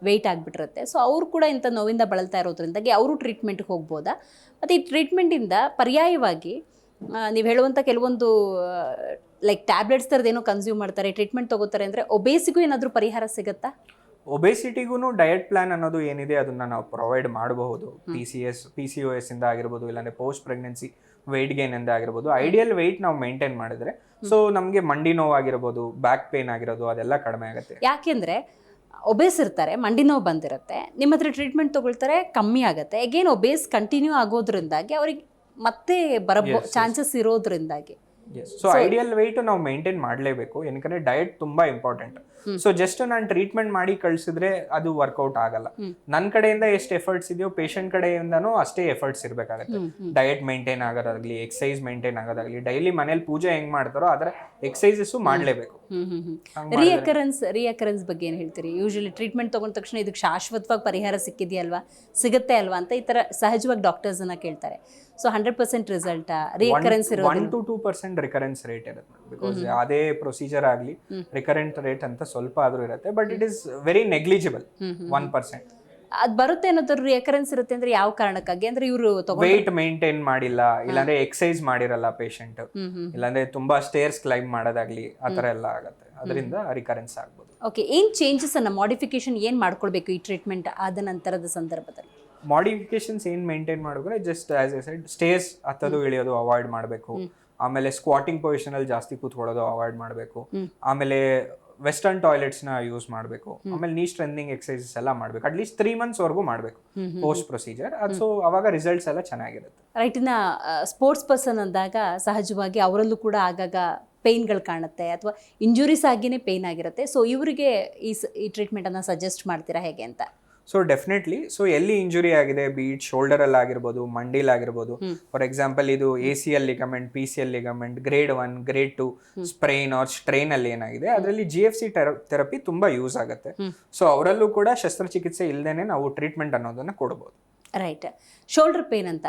ವೆಯ್ಟ್ ಆಗಿಬಿಟ್ಟಿರುತ್ತೆ. ಸೊ ಅವರು ಕೂಡ ಇಂಥ ನೋವಿಂದ ಬಳಲ್ತಾ ಇರೋದ್ರಿಂದಾಗಿ ಅವರು ಟ್ರೀಟ್ಮೆಂಟ್ಗೆ ಹೋಗ್ಬೋದಾ? ಮತ್ತು ಈ ಟ್ರೀಟ್ಮೆಂಟಿಂದ ಪರ್ಯಾಯವಾಗಿ ನೀವು ಹೇಳುವಂಥ ಕೆಲವೊಂದು ಲೈಕ್ ಟ್ಯಾಬ್ಲೆಟ್ಸ್ ಥರದ್ದೇನೋ ಕನ್ಸ್ಯೂಮ್ ಮಾಡ್ತಾರೆ ಟ್ರೀಟ್ಮೆಂಟ್ ತೊಗೋತಾರೆ ಅಂದರೆ ಒಬೇಸಿಗೂ ಏನಾದರೂ ಪರಿಹಾರ ಸಿಗುತ್ತಾ? ಒಬೇಸಿಟಿಗೂ ಡಯಟ್ ಪ್ಲಾನ್ ಅನ್ನೋದು ಏನಿದೆ ಅದನ್ನು ನಾವು ಪ್ರೊವೈಡ್ ಮಾಡಬಹುದು. P C S P C O S ಇಂದ ಆಗಿರ್ಬೋದು ಇಲ್ಲಾಂದರೆ ಪೋಸ್ಟ್ ಪ್ರೆಗ್ನೆನ್ಸಿ ವೆಯ್ಟ್ ಗೇನ್ ಎಂದೇ ಆಗಿರ್ಬೋದು. ಐಡಿಯಲ್ ವೆಯ್ಟ್ ನಾವು ಮೇಂಟೈನ್ ಮಾಡಿದ್ರೆ ಸೊ ನಮಗೆ ಮಂಡಿ ನೋವು ಆಗಿರ್ಬೋದು ಬ್ಯಾಕ್ ಪೇನ್ ಆಗಿರೋದು ಅದೆಲ್ಲ ಕಡಿಮೆ ಆಗುತ್ತೆ. ಯಾಕೆಂದರೆ ಒಬೇಸ್ ಇರ್ತಾರೆ ಮಂಡಿ ನೋವು ಬಂದಿರುತ್ತೆ ನಿಮ್ಮ ಹತ್ರ ಟ್ರೀಟ್ಮೆಂಟ್ ತೊಗೊಳ್ತಾರೆ ಕಮ್ಮಿ ಆಗುತ್ತೆ. ಅಗೇನ್ ಒಬೇಸ್ ಕಂಟಿನ್ಯೂ ಆಗೋದ್ರಿಂದಾಗಿ ಅವ್ರಿಗೆ ಮತ್ತೆ ಬರಬಹುದು. ಚಾನ್ಸಸ್ ಇರೋದ್ರಿಂದಾಗಿ. ಸೊ ಐಡಿಯಲ್ ವೆಯ್ಟ್ ನಾವು ಮೇಂಟೈನ್ ಮಾಡಲೇಬೇಕು. ಏನಕಂದ್ರೆ ಡಯಟ್ ತುಂಬಾ ಇಂಪಾರ್ಟೆಂಟ್ ಸೊ ಜಸ್ಟ್ ನಾನು ಟ್ರೀಟ್ಮೆಂಟ್ ಮಾಡಿ ಕಳ್ಸಿದ್ರೆ ಅದು ವರ್ಕೌಟ್ ಆಗಲ್ಲ. ನನ್ನ ಕಡೆಯಿಂದ ಎಷ್ಟು ಎಫರ್ಟ್ಸ್ ಇದೆಯೋ ಪೇಷಂಟ್ ಕಡೆಯಿಂದನೂ ಅಷ್ಟೇ ಎಫರ್ಟ್ಸ್ ಇರಬೇಕಾಗತ್ತೆ. ಡಯಟ್ ಮೇಂಟೈನ್ ಆಗೋದಾಗ್ಲಿ ಎಕ್ಸಸೈಸ್ ಮೇಂಟೈನ್ ಆಗೋದಾಗ್ಲಿ ಡೈಲಿ ಮನೇಲಿ ಪೂಜೆ ಹೆಂಗ್ ಮಾಡ್ತಾರೋ ಅದರ ಎಕ್ಸಸೈಸಸ್ ಮಾಡಲೇಬೇಕು. ರಿಯಕರೆನ್ಸ್ ರಿಯಕರೆನ್ಸ್ ಬಗ್ಗೆ ಏನು ಹೇಳ್ತೀರಿ? ಯೂಶಲಿ ಟ್ರೀಟ್ಮೆಂಟ್ ತಗೊಂಡ ತಕ್ಷಣ ಇದಕ್ಕೆ ಶಾಶ್ವತವಾಗಿ ಪರಿಹಾರ ಸಿಕ್ಕಿದೆಯಲ್ವಾ? ಸಿಗುತ್ತೆ ಅಲ್ವಾ ಅಂತ ಈ ತರ ಸಹಜವಾಗಿ ಡಾಕ್ಟರ್ಸ್ ಅನ್ನ ಕೇಳ್ತಾರೆ. So hundred percent result recurrence one to two percent recurrence rate ಇರುತ್ತೆ. ಬಿಕಾಸ್ ಅದೇ ಪ್ರೊಸೀಜರ್ ಆಗಲಿ ರಿಕರೆಂಟ್ ರೇಟ್ ಅಂತ ಸ್ವಲ್ಪ ಆದ್ರೂ ಇರುತ್ತೆ but it is very negligible. One percent ಅದು ಬರುತ್ತೆ ಅನ್ನೋದ್ರ ರಿಯಕರೆನ್ಸ್ ಇರುತ್ತೆ ಅಂದ್ರೆ ಯಾವ ಕಾರಣಕ್ಕಾಗಿ? ಅಂದ್ರೆ ಇವರು ವೆಯ್ಟ್ ಮೇಂಟೈನ್ ಮಾಡಿಲ್ಲ ಇಲ್ಲಾಂದ್ರೆ ಎಕ್ಸೈಸ್ ಮಾಡಿರಲ್ಲ ಪೇಷಂಟ್ ಹ್ಮ್ ಇಲ್ಲಾಂದ್ರೆ ತುಂಬಾ ಸ್ಟೇರ್ಸ್ ಕ್ಲೈಮ್ ಮಾಡೋದಾಗ್ಲಿ ಆ ತರ ಎಲ್ಲ ಆಗುತ್ತೆ. ಅದರಿಂದ ರಿಕರೆನ್ಸ್ ಆಗ್ಬೋದು. ಓಕೆ ಏನ್ ಚೇಂಜಸ್ ಅನ್ನ ಮಾಡಿಫಿಕೇಶನ್ ಏನ್ ಮಾಡ್ಕೊಳ್ಬೇಕು ಈ ಟ್ರೀಟ್ಮೆಂಟ್ ಆದ ನಂತರದ ಸಂದರ್ಭದಲ್ಲಿ? ಮಾಡಿಫಿಕೇಶನ್ಸ್ ಏನ್ ಮೇಂಟೈನ್ ಮಾಡಿದ್ರೆ just as a side stairs ಹತ್ತೋದು ಇಳಿಯೋದು ಅವಾಯ್ಡ್ ಮಾಡಬೇಕು. ಆಮೇಲೆ ಸ್ಕ್ವಾಟಿಂಗ್ ಪೊಸಿಷನ್ ಅಲ್ಲಿ ಜಾಸ್ತಿ ಕೂತ್ಕೊಳ್ಳೋದು ಅವಾಯ್ಡ್ ಮಾಡಬೇಕು. ಆಮೇಲೆ ವೆಸ್ಟರ್ನ್ ಟಾಯ್ಲೆಟ್ಸ್ನ ಯೂಸ್ ಮಾಡಬೇಕು. ಆಮೇಲೆ ನೀ ಸ್ಟ್ರೆಂದಿಂಗ್ ಎಕ್ಸಸೈಸಸ್ ಎಲ್ಲ ಮಾಡಬೇಕು. ಅಟ್ಲೀಸ್ಟ್ ತ್ರೀ ಮಂತ್ಸ್ ವರೆಗೂ ಮಾಡಬೇಕು. ಪೋಸ್ಟ್ ಪ್ರೊಸೀಜರ್ ಅದು ಸೊ ಅವಾಗ ರಿಸಲ್ಟ್ಸ್ ಎಲ್ಲ ಚೆನ್ನಾಗಿರುತ್ತೆ. ರೈಟ್ ಇನ್ನ ಸ್ಪೋರ್ಟ್ಸ್ ಪರ್ಸನ್ ಅಂದಾಗ ಸಹಜವಾಗಿ ಅವರಲ್ಲೂ ಕೂಡ ಆಗಾಗ ಪೇಯ್ನ್ಗಳು ಕಾಣುತ್ತೆ ಅಥವಾ ಇಂಜುರೀಸ್ ಆಗಿನೇ ಪೇಯ್ನ್ ಆಗಿರುತ್ತೆ. ಸೊ ಇವರಿಗೆ ಈ ಟ್ರೀಟ್ಮೆಂಟ್ ಈ ಟ್ರೀಟ್ಮೆಂಟನ್ನು ಸಜೆಸ್ಟ್ ಮಾಡ್ತೀರಾ ಹೇಗೆ ಅಂತ? ಸೊ ಡೆಫಿನೆಟ್ಲಿ ಸೊ ಎಲ್ಲಿ ಇಂಜುರಿ ಆಗಿದೆ? ಬೀಟ್ ಶೋಲ್ಡರ್ ಅಲ್ಲಿ ಆಗಿರ್ಬೋದು ಮಂಡಿಲ್ ಆಗಿರ್ಬೋದು. ಫಾರ್ ಎಕ್ಸಾಂಪಲ್ ಇದು A C L ligament P C L ligament grade one grade two sprain or strain ಅಲ್ಲಿ ಏನಾಗಿದೆ? ಅದರಲ್ಲಿ ಜಿ ಎಫ್ ಸಿ ಥೆರಪಿ ತುಂಬಾ ಯೂಸ್ ಆಗುತ್ತೆ. ಸೊ ಅವರಲ್ಲೂ ಕೂಡ ಶಸ್ತ್ರಚಿಕಿತ್ಸೆ ಇಲ್ಲದೇನೆ ನಾವು ಟ್ರೀಟ್ಮೆಂಟ್ ಅನ್ನೋದನ್ನ ಕೊಡ್ಬೋದು. ರೈಟ್ ಶೋಲ್ಡರ್ ಪೇನ್ ಅಂತ.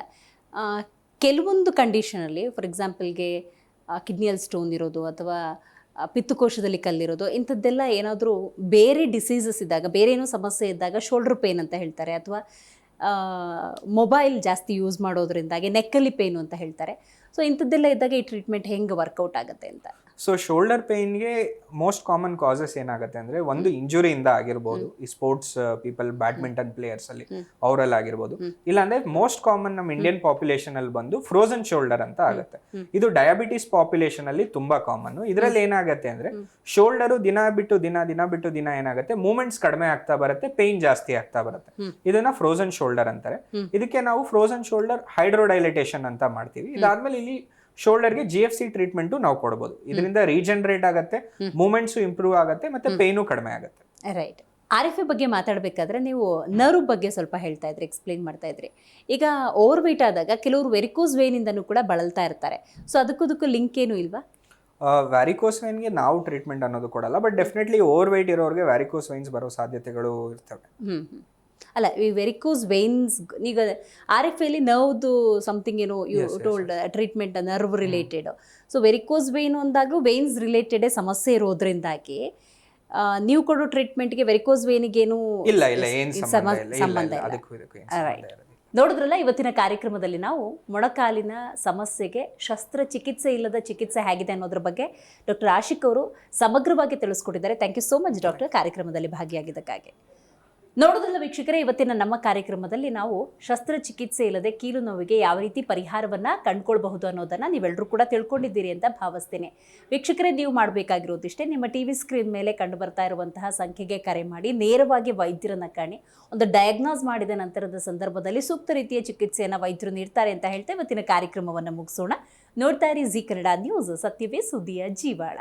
ಕೆಲವೊಂದು ಕೆಲವೊಂದು ಕಂಡೀಷನಲ್ಲಿ ಫಾರ್ ಎಕ್ಸಾಂಪಲ್ಗೆ ಕಿಡ್ನಿಯಲ್ಲಿ ಸ್ಟೋನ್ ಇರೋದು ಅಥವಾ ಪಿತ್ತಕೋಶದಲ್ಲಿ ಕಲ್ಲಿರೋದು. ಇಂಥದ್ದೆಲ್ಲ ಏನಾದರೂ ಬೇರೆ ಡಿಸೀಸಸ್ ಇದ್ದಾಗ, ಬೇರೆ ಏನೋ ಸಮಸ್ಯೆ ಇದ್ದಾಗ ಶೋಲ್ಡರ್ ಪೇನ್ ಅಂತ ಹೇಳ್ತಾರೆ ಅಥವಾ ಮೊಬೈಲ್ ಜಾಸ್ತಿ ಯೂಸ್ ಮಾಡೋದ್ರಿಂದಾಗಿ ನೆಕ್ಕಲಿ ಪೇನು ಅಂತ ಹೇಳ್ತಾರೆ. ಸೊ ಇಂಥದ್ದೆಲ್ಲ ಇದ್ದಾಗ ಈ ಟ್ರೀಟ್ಮೆಂಟ್ ಹೆಂಗೆ ವರ್ಕೌಟ್ ಆಗುತ್ತೆ ಅಂತ. ಸೊ ಶೋಲ್ಡರ್ ಪೇಯ್ನ್ಗೆ ಮೋಸ್ಟ್ ಕಾಮನ್ ಕಾಸಸ್ ಏನಾಗುತ್ತೆ ಅಂದ್ರೆ ಒಂದು ಇಂಜುರಿಯಿಂದ ಆಗಿರ್ಬೋದು ಈ ಸ್ಪೋರ್ಟ್ಸ್ ಪೀಪಲ್ ಬ್ಯಾಡ್ಮಿಂಟನ್ ಪ್ಲೇಯರ್ಸ್ ಅಲ್ಲಿ ಅವರಲ್ಲಿ ಆಗಿರ್ಬೋದು. ಇಲ್ಲಾಂದ್ರೆ ಮೋಸ್ಟ್ ಕಾಮನ್ ನಮ್ಮ ಇಂಡಿಯನ್ ಪಾಪ್ಯುಲೇಷನ್ ಅಲ್ಲಿ ಬಂದು ಫ್ರೋಸನ್ ಶೋಲ್ಡರ್ ಅಂತ ಆಗುತ್ತೆ. ಇದು ಡಯಾಬಿಟಿಸ್ ಪಾಪ್ಯುಲೇಷನ್ ಅಲ್ಲಿ ತುಂಬಾ ಕಾಮನ್ ಇದರಲ್ಲಿ ಏನಾಗುತ್ತೆ ಅಂದ್ರೆ ಶೋಲ್ಡರ್ ದಿನ ಬಿಟ್ಟು ದಿನ ದಿನ ಬಿಟ್ಟು ದಿನ ಏನಾಗುತ್ತೆ ಮೂವ್ಮೆಂಟ್ಸ್ ಕಡಿಮೆ ಆಗ್ತಾ ಬರುತ್ತೆ ಪೇನ್ ಜಾಸ್ತಿ ಆಗ್ತಾ ಬರುತ್ತೆ. ಇದನ್ನ ಫ್ರೋಸನ್ ಶೋಲ್ಡರ್ ಅಂತಾರೆ. ಇದಕ್ಕೆ ನಾವು ಫ್ರೋಸನ್ ಶೋಲ್ಡರ್ ಹೈಡ್ರೋಡೈಲಿಟೇಷನ್ ಅಂತ ಮಾಡ್ತೀವಿ. ಇದಾದ್ಮೇಲೆ ಇಲ್ಲಿ ಶೋಲ್ಡರ್ಗೆ ಜಿ ಎಫ್ ಸಿ ಟ್ರೀಟ್ಮೆಂಟು ನಾವು ಕೊಡ್ಬೋದು. ಇದರಿಂದ ರೀಜನರೇಟ್ ಆಗುತ್ತೆ ಮೂವ್ಮೆಂಟ್ಸು ಇಂಪ್ರೂವ್ ಆಗುತ್ತೆ ಮತ್ತೆ ಪೇನು ಕಡಿಮೆ ಆಗುತ್ತೆ. ರೈಟ್ ಆರ್ ಎಫ್ ಎ ಬಗ್ಗೆ ಮಾತಾಡಬೇಕಾದ್ರೆ ನೀವು ನರ್ವ್ ಬಗ್ಗೆ ಸ್ವಲ್ಪ ಹೇಳ್ತಾ ಇದ್ರಿ ಎಕ್ಸ್ಪ್ಲೈನ್ ಮಾಡ್ತಾ ಇದ್ರಿ. ಈಗ ಓವರ್ ವೆಯ್ಟ್ ಆದಾಗ ಕೆಲವರು ವೆರಿಕೋಸ್ ವೇನಿಂದನೂ ಕೂಡ ಬಳಲ್ತಾ ಇರ್ತಾರೆ. ಸೊ ಅದಕ್ಕೂ ಲಿಂಕ್ ಏನು ಇಲ್ವಾ? ವ್ಯಾರಿಕೋಸ್ ವೈನ್ಗೆ ನಾವು ಟ್ರೀಟ್ಮೆಂಟ್ ಅನ್ನೋದು ಕೊಡಲ್ಲ ಬಟ್ ಡೆಫಿನೆಟ್ಲಿ ಓವರ್ ವೆಯ್ಟ್ ಇರೋರಿಗೆ ವ್ಯಾರಿಕೋಸ್ ವೈನ್ಸ್ ಬರೋ ಸಾಧ್ಯತೆಗಳು ಇರ್ತವೆ. ಅಲ್ಲ ಈ ವೆರಿಕೋಸ್ ವೇನ್ಸ್ ಈಗ ಆರ್ ಎಫ್ ಎಲ್ಲಿ ನರ್ವ್ದು ಸಮಥಿಂಗ್ ಏನೋ you told treatment nerve related so varicose vein ಅಂದಾಗ ವೇನ್ಸ್ ರಿಲೇಟೆಡೇ ಸಮಸ್ಯೆ ಇರೋದ್ರಿಂದಾಗಿ ನೀವು ಕೊಡೋ ಟ್ರೀಟ್ಮೆಂಟ್ಗೆ ವೆರಿಕೋಸ್ ವೇನಿಗೇನು ಇಲ್ಲ ಇಲ್ಲ ಏನ್ ಸಂಬಂಧ ಇಲ್ಲ ನೋಡಿದ್ರಲ್ಲ ಇವತ್ತಿನ ಕಾರ್ಯಕ್ರಮದಲ್ಲಿ ನಾವು ಮೊಣಕಾಲಿನ ಸಮಸ್ಯೆಗೆ ಶಸ್ತ್ರಚಿಕಿತ್ಸೆ ಇಲ್ಲದ ಚಿಕಿತ್ಸೆ ಹೇಗಿದೆ ಅನ್ನೋದ್ರ ಬಗ್ಗೆ ಡಾಕ್ಟರ್ ಆಶಿಕ್ ಅವರು ಸಮಗ್ರವಾಗಿ ತಿಳಿಸ್ಕೊಟ್ಟಿದ್ದಾರೆ. Thank you so much doctor. ಕಾರ್ಯಕ್ರಮದಲ್ಲಿ ಭಾಗಿಯಾಗಿದ್ದಕ್ಕಾಗಿ. ನೋಡೋದಲ್ಲ ವೀಕ್ಷಕರೇ, ಇವತ್ತಿನ ನಮ್ಮ ಕಾರ್ಯಕ್ರಮದಲ್ಲಿ ನಾವು ಶಸ್ತ್ರಚಿಕಿತ್ಸೆ ಇಲ್ಲದೆ ಕೀಲು ನೋವಿಗೆ ಯಾವ ರೀತಿ ಪರಿಹಾರವನ್ನ ಕಂಡುಕೊಳ್ಬಹುದು ಅನ್ನೋದನ್ನ ನೀವೆಲ್ಲರೂ ಕೂಡ ತಿಳ್ಕೊಂಡಿದ್ದೀರಿ ಅಂತ ಭಾವಿಸ್ತೇನೆ. ವೀಕ್ಷಕರೇ, ನೀವು ಮಾಡಬೇಕಾಗಿರೋದಿಷ್ಟೇ, ನಿಮ್ಮ ಟಿ ವಿ ಸ್ಕ್ರೀನ್ ಮೇಲೆ ಕಂಡು ಬರ್ತಾ ಇರುವಂತಹ ಸಂಖ್ಯೆಗೆ ಕರೆ ಮಾಡಿ, ನೇರವಾಗಿ ವೈದ್ಯರನ್ನ ಕಾಣಿ. ಒಂದು ಡಯಾಗ್ನೋಸ್ ಮಾಡಿದ ನಂತರದ ಸಂದರ್ಭದಲ್ಲಿ ಸೂಕ್ತ ರೀತಿಯ ಚಿಕಿತ್ಸೆಯನ್ನು ವೈದ್ಯರು ನೀಡ್ತಾರೆ ಅಂತ ಹೇಳ್ತಾ ಇವತ್ತಿನ ಕಾರ್ಯಕ್ರಮವನ್ನು ಮುಗಿಸೋಣ. ನೋಡ್ತಾ ಇರಿ ಜಿ ಕನ್ನಡ ನ್ಯೂಸ್, ಸತ್ಯವೇ ಸುದ್ದಿಯ ಜೀವಾಳ.